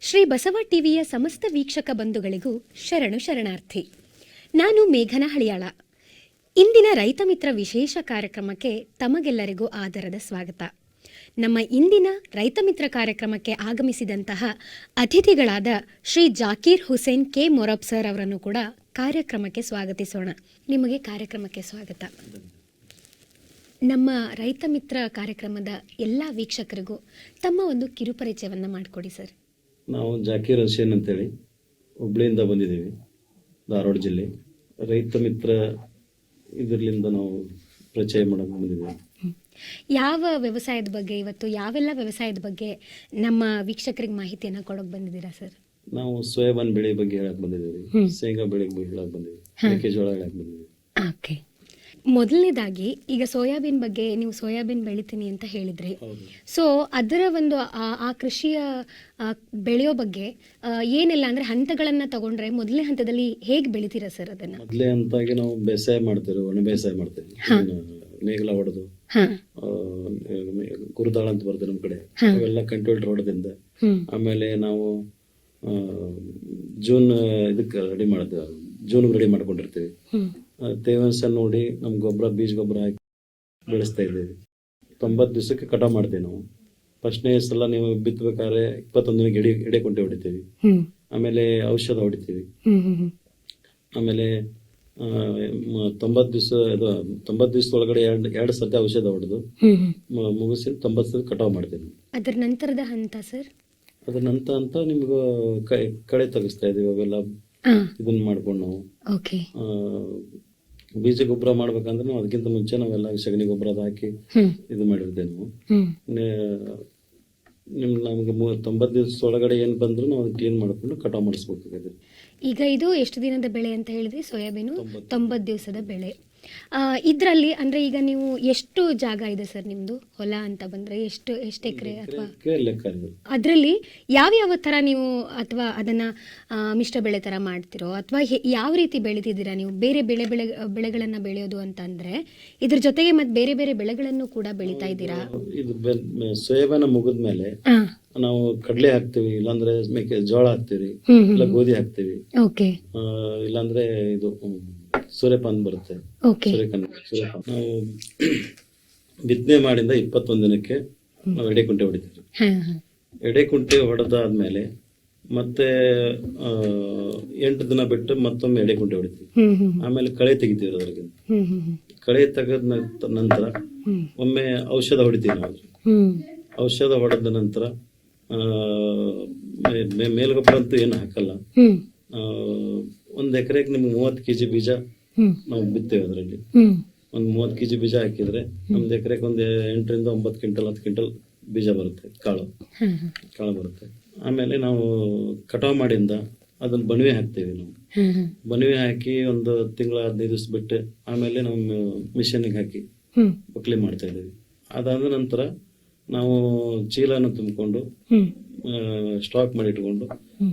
ಶ್ರೀ ಬಸವ ಟಿವಿಯ ಸಮಸ್ತ ವೀಕ್ಷಕ ಬಂಧುಗಳಿಗೂ ಶರಣು ಶರಣಾರ್ಥಿ. ನಾನು ಮೇಘನ ಹಳಿಯಾಳ. ಇಂದಿನ ರೈತ ಮಿತ್ರ ವಿಶೇಷ ಕಾರ್ಯಕ್ರಮಕ್ಕೆ ತಮಗೆಲ್ಲರಿಗೂ ಆದರದ ಸ್ವಾಗತ. ನಮ್ಮ ಇಂದಿನ ರೈತ ಮಿತ್ರ ಕಾರ್ಯಕ್ರಮಕ್ಕೆ ಆಗಮಿಸಿದಂತಹ ಅತಿಥಿಗಳಾದ ಶ್ರೀ ಜಾಕೀರ್ ಹುಸೇನ್ ಕೆ ಮೊರಬ್ ಸರ್ ಅವರನ್ನು ಕೂಡ ಕಾರ್ಯಕ್ರಮಕ್ಕೆ ಸ್ವಾಗತಿಸೋಣ. ನಿಮಗೆ ಕಾರ್ಯಕ್ರಮಕ್ಕೆ ಸ್ವಾಗತ. ನಮ್ಮ ರೈತ ಮಿತ್ರ ಕಾರ್ಯಕ್ರಮದ ಎಲ್ಲ ವೀಕ್ಷಕರಿಗೂ ತಮ್ಮ ಒಂದು ಕಿರುಪರಿಚಯವನ್ನು ಮಾಡಿಕೊಡಿ ಸರ್. ನಾವು ಜಾಕೀರ್ ಹುಸೇನ್ ಅಂತೇಳಿ ಹುಬ್ಳಿಯಿಂದ ಬಂದಿದ್ದೀವಿ ಧಾರವಾಡ ಜಿಲ್ಲೆ. ರೈತ ಮಿತ್ರ ಇದರಿಂದ ನಾವು ಪರಿಚಯ ಮಾಡಕ್ಕೆ ಬಂದಿದ್ದೀವಿ. ಯಾವ ವ್ಯವಸಾಯದ ಬಗ್ಗೆ ಇವತ್ತು ಯಾವೆಲ್ಲ ವ್ಯವಸಾಯದ ಬಗ್ಗೆ ನಮ್ಮ ವೀಕ್ಷಕರಿಗೆ ಮಾಹಿತಿಯನ್ನು ಕೊಡೋಕೆ ಬಂದಿದ್ದೀರಾ ಸರ್? ನಾವು ಸೋಯಾಬಾನ್ ಬೆಳೆ ಬಗ್ಗೆ ಹೇಳಕ್ ಬಂದಿದ್ದೀವಿ. ಶೇಂಗಾ ಬೆಳೆ ಬಗ್ಗೆ ಹೇಳಕ್ ಬಂದಿದ್ದೀವಿ ಮೆಕ್ಕೆಜೋಳ ಹೇಳಕ್ ಬಂದಿದ್ದೀವಿ. ಓಕೆ. ಮೊದಲನೇದಾಗಿ ಈಗ ಸೋಯಾಬೀನ್ ಬಗ್ಗೆ ನೀವು ಸೋಯಾಬೀನ್ ಬೆಳಿತೀನಿ ಅಂತ ಹೇಳಿದ್ರಿ. ಸೊ ಅದರ ಒಂದು ಆ- ಕೃಷಿಯ ಬೆಳೆಯೋ ಬಗ್ಗೆ ಏನಿಲ್ಲ ಅಂದ್ರೆ ಹಂತಗಳನ್ನ ತಗೊಂಡ್ರೆ ಮೊದಲನೇ ಹಂತದಲ್ಲಿ ಹೇಗೆ ಬೆಳಿತೀರಾ ಸರ್ ಅದನ್ನ? ಮೊದಲೇ ಹಂತಾಗಿ ನಾವು ಬೇಸಾಯ ಮಾಡ್ತೇವೆ ಒಣ ಬೇಸಾಯ ಮಾಡ್ತೇವೆ. ನೇಗಿಲ ಹೊಡೆದು ಕುರುದಾಳ ಗುರುದಾಳ ಅಂತ ಬರ್ತದೆ ನಮ್ಮ ಕಡೆ. ಅವೆಲ್ಲ ಕಂಟ್ರೋಲ್ ರೋಡದಿಂದ ಆಮೇಲೆ ನಾವು ಜೂನ್ ಇದಕ್ಕೆ ರೆಡಿ ಮಾಡ್ತೇವೆ ಜೂನ್ ರೆಡಿ ಮಾಡ್ಕೊಂಡಿರ್ತೀವಿ. ತೇವಾಂಶ ನೋಡಿ ನಮ್ ಗೊಬ್ಬರ ಬೀಜ ಗೊಬ್ಬರ ಹಾಕಿ ಬೆಳೆಸ್ತಾ ಇದ್ದೀವಿ. ತೊಂಬತ್ತು ದಿವಸಕ್ಕೆ ಕಟಾವ್ ಮಾಡ್ತೀವಿ ನಾವು. ಫಸ್ಟ್ನೇ ಸಲ ನೀವು ಬಿತ್ತಬೇಕಾದ್ರೆ ಇಪ್ಪತ್ತೊಂದನಿಗೆ ಎಡೆ ಎಡೆ ಕುಂಟೆ ಹೊಡಿತೀವಿ. ಹ್ಮ್. ಆಮೇಲೆ ಔಷಧ ಹೊಡಿತೀವಿ. ಹ್ಮ್ ಹ್ಮ್ ಹ್ಮ್. ಆಮೇಲೆ ತೊಂಬತ್ತು ದಿವಸ ಇದು ತೊಂಬತ್ತು ಒಳಗಡೆ ಎರಡು ಎರಡು ಸತಿ ಔಷಧ ಹೊಡೆದು ಮುಗಿಸಿ ತೊಂಬತ್ತು ಸತಿ ಕಟಾವು ಮಾಡ್ತೀವಿ ಅದರ ನಂತರದ ಹಂತ ಸರ್? ಅದ್ರ ನಂತರ ಅಂತ ನಿಮ್ಗೆ ಕಳೆ ತೆಗಿಸ್ತಾ ಇದೀವಿ ಅವೆಲ್ಲ ಇದನ್ನ ಮಾಡ್ಕೊಂಡು ನಾವು. ಬೀಜ ಗೊಬ್ಬರ ಮಾಡ್ಬೇಕಂದ್ರೆ ನಾವು ಅದಕ್ಕಿಂತ ಮುಂಚೆ ನಾವೆಲ್ಲ ಸಗಣಿ ಗೊಬ್ಬರ ಹಾಕಿ ಇದು ಮಾಡಿರ್ತೇವೆ ನಾವು. ನಿಮ್ ನಮ್ಗೆ ತೊಂಬತ್ತು ದಿವಸ ಒಳಗಡೆ ಏನ್ ಬಂದ್ರು ನಾವು ಕ್ಲೀನ್ ಮಾಡ್ಕೊಂಡು ಕಟಾವ್ ಮಾಡಿಸ್ಬೇಕಾಗಿದೆ ಈಗ ಇದು ಎಷ್ಟು ದಿನದ ಬೆಳೆ ಅಂತ ಹೇಳಿದ್ರಿ? ಸೋಯಾಬೀನು? ತೊಂಬತ್ತು. ದಿವಸದ ಬೆಳೆ. ಇದ್ರಲ್ಲಿ ಅಂದ್ರೆ ಈಗ ನೀವು ಎಷ್ಟು ಜಾಗ ಇದೆ ಸರ್ ನಿಮ್ದು ಹೊಲ ಅಂತ ಬಂದ್ರೆ? ಎಷ್ಟು ಎಷ್ಟು ಎಕರೆ ಅಥವಾ ಅದರಲ್ಲಿ ಯಾವ ಯಾವ ತರ ನೀವು ಅಥವಾ ಅದನ್ನ ಮಿಶ್ರ ಬೆಳೆ ತರ ಮಾಡ್ತಿರೋ? ಅಥವಾ ಯಾವ ರೀತಿ ಬೆಳೆದಿದ್ದೀರಾ ನೀವು? ಬೇರೆ ಬೆಳೆ ಬೆಳೆ ಬೆಳೆಗಳನ್ನ ಬೆಳೆಯೋದು ಅಂತ ಅಂದ್ರೆ ಇದ್ರ ಜೊತೆಗೆ ಮತ್ತೆ ಬೇರೆ ಬೇರೆ ಬೆಳೆಗಳನ್ನು ಕೂಡ ಬೆಳಿತಾ ಇದ್ದೀರಾ? ಇದು ಮುಗಿದ ಮೇಲೆ ಸೋಯಾಬೀನ ನಾವು ಕಡಲೆ ಹಾಕ್ತಿವಿ ಇಲ್ಲಾಂದ್ರೆ ಜೋಳ ಹಾಕ್ತಿವಿ ಇಲ್ಲ ಗೋಧಿ ಹಾಕ್ತಿವಿ. ಇಲ್ಲಾಂದ್ರೆ ಇದು ಸೂರ್ಯಪಾನ ಬರುತ್ತೆ. ಸೂರ್ಯಕಾಂತ ನಾವು ಬಿತ್ತನೆ ಮಾಡಿಂದ ಇಪ್ಪತ್ತೊಂದು ದಿನಕ್ಕೆ ನಾವು ಎಡೆಕುಂಟೆ ಹೊಡಿತೀವಿ ಎಡೆಕುಂಟೆ ಹಾ ಎಡೆ ಕುಂಟೆ ಹೊಡೆದಾದ್ಮೇಲೆ ಮತ್ತೆ ಎಂಟು ದಿನ ಬಿಟ್ಟು ಮತ್ತೊಮ್ಮೆ ಎಡೆ ಕುಂಟೆ ಹೊಡಿತೀವಿ ಆಮೇಲೆ ಕಳೆ ತೆಗಿತೀವಿ ಅದ್ರಾಗ ಕಳೆ ತೆಗೆದ ನಂತ- ನಂತರ ಒಮ್ಮೆ ಔಷಧ ಹೊಡಿತೀವಿ ನಾವು. ಔಷಧ ಹೊಡೆದ ನಂತರ ಮೇಲ್ಗೊಬ್ಬರ ಅಂತೂ ಏನು ಹಾಕಲ್ಲ. ಒಂದು ಎಕರೆಗೆ ನಿಮ್ಗೆ ಮೂವತ್ತು ಕೆಜಿ ಬೀಜ ನಾವು ಬಿತ್ತೇವೆ ಅದರಲ್ಲಿ. ಒಂದ್ ಮೂವತ್ತು ಕೆಜಿ ಬೀಜ ಹಾಕಿದ್ರೆ ನಮ್ದು ಎಕರೆಗೆ ಒಂದು ಎಂಟರಿಂದ ಒಂಬತ್ತು ಕ್ವಿಂಟಲ್ ಹತ್ತು ಕ್ವಿಂಟಲ್ ಬೀಜ ಬರುತ್ತೆ ಕಾಳು. ಕಾಳು ಬರುತ್ತೆ. ಆಮೇಲೆ ನಾವು ಕಟಾವ್ ಮಾಡಿಂದ ಅದನ್ನ ಬಣವೆ ಹಾಕ್ತೇವೆ ನಾವು. ಬಣವೆ ಹಾಕಿ ಒಂದು ತಿಂಗಳ ಹದಿನೈದು ದಿವಸ ಬಿಟ್ಟು ಆಮೇಲೆ ನಾವು ಮಿಷನ್ಗೆ ಹಾಕಿ ಬಕ್ಲಿ ಮಾಡ್ತಾ ಇದ್ದೀವಿ. ಅದಾದ ನಂತರ ನಾವು ಚೀಲನ ತುಂಬಿಕೊಂಡು ಸ್ಟಾಕ್ ಮಾಡಿ ಇಟ್ಕೊಂಡು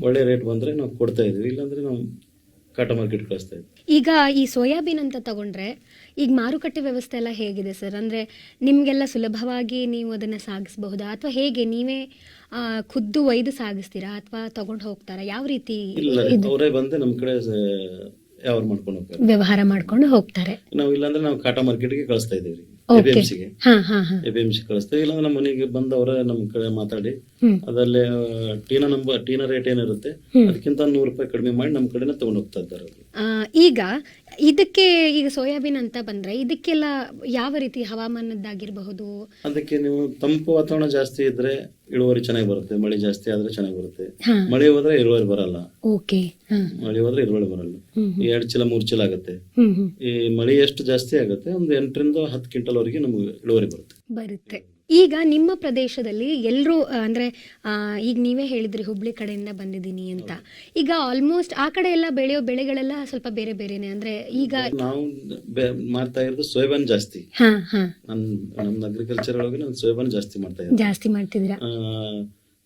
ಒಳ್ಳೆ ರೇಟ್ ಬಂದ್ರೆ ನಾವು ಕೊಡ್ತಾ ಇದೀವಿ ಇಲ್ಲಾಂದ್ರೆ ನಾವು ಕಾಟ ಮಾರ್ಕೆಟ್ ಕಳಿಸ್ತಾ ಇದ್ವಿ ಈಗ ಈ ಸೋಯಾಬೀನ್ ಅಂತ ತಗೊಂಡ್ರೆ ಈಗ ಮಾರುಕಟ್ಟೆ ವ್ಯವಸ್ಥೆ ಎಲ್ಲ ಹೇಗಿದೆ ಸರ್? ಅಂದ್ರೆ ನಿಮಗೆಲ್ಲ ಸುಲಭವಾಗಿ ನೀವು ಅದನ್ನ ಸಾಗಿಸಬಹುದಾ? ಅಥವಾ ಹೇಗೆ ನೀವೇ ಖುದ್ದು ಒಯ್ದು ಸಾಗಿಸ್ತೀರಾ? ಅಥವಾ ತಗೊಂಡು ಹೋಗ್ತಾರಾ? ಯಾವ ರೀತಿ ಇಲ್ಲ ಅವರೇ ಬಂದು ನಮ್ ಕಡೆ ಯಾವ ಮಾಡ್ಕೊಂಡು ಹೋಗ್ತಾರೆ. ವ್ಯವಹಾರ ಮಾಡ್ಕೊಂಡು ಹೋಗ್ತಾರೆ. ನಾವು ಇಲ್ಲಾಂದ್ರೆ ನಾವು ಕಾಟಾ ಮಾರ್ಕೆಟ್ಗೆ ಕಳಿಸ್ತಾ Okay. ಎಪಿಎಂಸಿಗೆ ಎಪಿಎಂಸಿ ಕಳಿಸ್ತೇವೆ ಇಲ್ಲಾಂದ್ರೆ ನಮ್ಮ ಮನೆಗೆ ಬಂದವರ ನಮ್ಮ ಕಡೆ ಮಾತಾಡಿ. ಅದರಲ್ಲಿ ಟೀನಾ ನಂಬರ್ ಟೀನಾ ರೇಟ್ ಏನಿರುತ್ತೆ. ಅದಕ್ಕಿಂತ ನೂರು ರೂಪಾಯಿ ಕಡಿಮೆ ಮಾಡಿ ನಮ್ಮ ಕಡೆನೇ ತಗೊಂಡು ಹೋಗ್ತಾ ಇದ್ದಾರೆ ಈಗ ಇದಕ್ಕೆ ಈಗ ಸೋಯಾಬೀನ್ ಅಂತ ಬಂದ್ರೆ ಇದಕ್ಕೆಲ್ಲ ಯಾವ ರೀತಿ ಹವಾಮಾನದ್ದಾಗಿರಬಹುದು? ಅದಕ್ಕೆ ನೀವು ತಂಪು ವಾತಾವರಣ ಜಾಸ್ತಿ ಇದ್ರೆ ಇಳುವರಿ ಚೆನ್ನಾಗಿ ಬರುತ್ತೆ ಮಳೆ ಜಾಸ್ತಿ ಆದ್ರೆ ಚೆನ್ನಾಗಿ ಬರುತ್ತೆ. ಮಳೆ ಹೋದ್ರೆ ಇಳುವರಿ ಬರಲ್ಲ. ಓಕೆ ಮಳೆ ಹೋದ್ರೆ ಇಳುವರಿ ಬರಲ್ಲ. ಎರಡು ಚೀಲ ಮೂರು ಚೀಲ ಆಗುತ್ತೆ. ಈ ಮಳೆ ಎಷ್ಟು ಜಾಸ್ತಿ ಆಗುತ್ತೆ ಒಂದು ಎಂಟರಿಂದ ಹತ್ತು ಕ್ವಿಂಟಲ್ ವರೆಗೆ ನಮ್ಗೆ ಇಳುವರಿ ಬರುತ್ತೆ. ಬರುತ್ತೆ. ಈಗ ನಿಮ್ಮ ಪ್ರದೇಶದಲ್ಲಿ ಎಲ್ಲರೂ ಅಂದ್ರೆ ಈಗ ನೀವೇ ಹೇಳಿದ್ರಿ ಹುಬ್ಳಿ ಕಡೆಯಿಂದ ಬಂದಿದ್ದೀನಿ ಅಂತ. ಈಗ ಆಲ್ಮೋಸ್ಟ್ ಆ ಕಡೆ ಎಲ್ಲ ಬೆಳೆಯೋ ಬೆಳೆಗಳೆಲ್ಲ ಸ್ವಲ್ಪ ಬೇರೆ ಬೇರೆನೆ ಅಂದ್ರೆ ಈಗ ನಾವು ಮಾಡ್ತಾ ಇರೋದು ಸೋಯಾಬನ್ ಜಾಸ್ತಿ. ಹಾ ಅಗ್ರಿಕಲ್ಚರ್ ಒಳಗೆ ಸೋಯಾಬಾನ್ ಜಾಸ್ತಿ ಮಾಡ್ತಾ ಇದ್ದೀವಿ ಜಾಸ್ತಿ ಮಾಡ್ತಿದ್ದೀರಾ?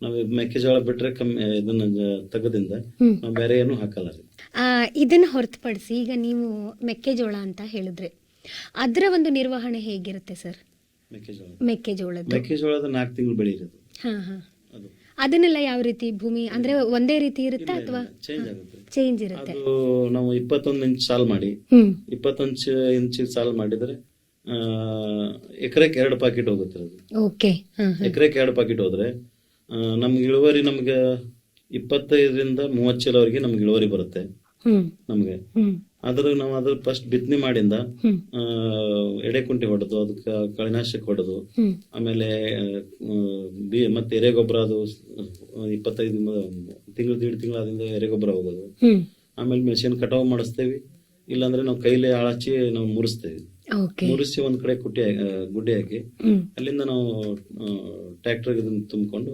ನಾವು ಮೆಕ್ಕೆಜೋಳ ಬಿಟ್ರೆ ಕಮ್ಮಿ ಇದನ್ನ ತಗದಿಂದ ನಾವು ಬೇರೆ ಏನು ಹಾಕಲ್ಲ ಇದನ್ನ ಹೊರತುಪಡಿಸಿ ಈಗ ನೀವು ಮೆಕ್ಕೆಜೋಳ ಅಂತ ಹೇಳಿದ್ರೆ. ಅದರ ಒಂದು ನಿರ್ವಹಣೆ ಹೇಗಿರುತ್ತೆ ಸರ್? ಮೆಕ್ಕೆಜೋಳ ಮೆಕ್ಕೆಜೋಳದ ಮೆಕ್ಕೆಜೋಳದ ನಾಲ್ಕು ತಿಂಗಳು ಬೆಳೆ ಇರೋದು ಹಾ ಹಾ. ಅದು. ಅದನ್ನೆಲ್ಲ ಯಾವ ರೀತಿ ಭೂಮಿ ಅಂದ್ರೆ ಒಂದೇ ರೀತಿ ಇರುತ್ತಾ ಅಥವಾ? ಚೇಂಜ್ ಆಗುತ್ತೆ. ಚೇಂಜ್ ಇರುತ್ತೆ. ಅದು ನಾವು ಇಪ್ಪತ್ತೊಂದು ಇಂಚ್ ಸಾಲ್ ಮಾಡಿ ಹ್ಮ್. ಇಪ್ಪತ್ತೊಂದು ಇಂಚ್ ಸಾಲ್ ಮಾಡಿದ್ರೆ ಎಕರೆಕ್ ಎರಡು ಪಾಕೆಟ್ ಹೋಗುತ್ತೆ ಅದು. ಓಕೆ. ಹಾ ಎಕರೆಗೆ ಎರಡು ಪಾಕೆಟ್ ಹೋದ್ರೆ ನಮ್ಗೆ ಇಳುವರಿ ನಮ್ಗೆ ಇಪ್ಪತ್ತೈದರಿಂದ ಮೂವತ್ತು ಚೀಲವರೆಗೆ ನಮ್ಗೆ ಇಳುವರಿ ಬರುತ್ತೆ. ಹ್ಮ್. ನಮ್ಗೆ. ಹ್ಮ್. ಆದ್ರೆ ನಾವು ಅದ್ರ ಫಸ್ಟ್ ಬಿತ್ತನೆ ಮಾಡಿಂದ ಎಡೆಕುಂಟೆ ಹೊಡೆದು ಅದಕ್ಕೆ ಕಳೆನಾಶಕ ಹೊಡೆದು ಆಮೇಲೆ ಬಿ ಮತ್ತೆ ಎರೆಗೊಬ್ಬರ ಅದು ಇಪ್ಪತ್ತೈದು ತಿಂಗಳು ದೀಡ್ ತಿಂಗಳಾದಿಂದ ಎರೆಗೊಬ್ಬರ ಹೋಗೋದು. ಆಮೇಲೆ ಮೆಷಿನ್ ಕಟಾವ್ ಮಾಡಿಸ್ತೇವಿ. ಇಲ್ಲಾಂದ್ರೆ ನಾವು ಕೈಲೇ ಆಳಾಚಿ ನಾವು ಮುರಿಸ್ತೇವೆ. ಮುರಿಸಿ ಒಂದ್ ಕಡೆ ಕುಟ್ಟಿ ಗುಡ್ಡೆ ಹಾಕಿ ಅಲ್ಲಿಂದ ನಾವು ಟ್ರ್ಯಾಕ್ಟರ್ ಇದನ್ನ ತುಂಬಿಕೊಂಡು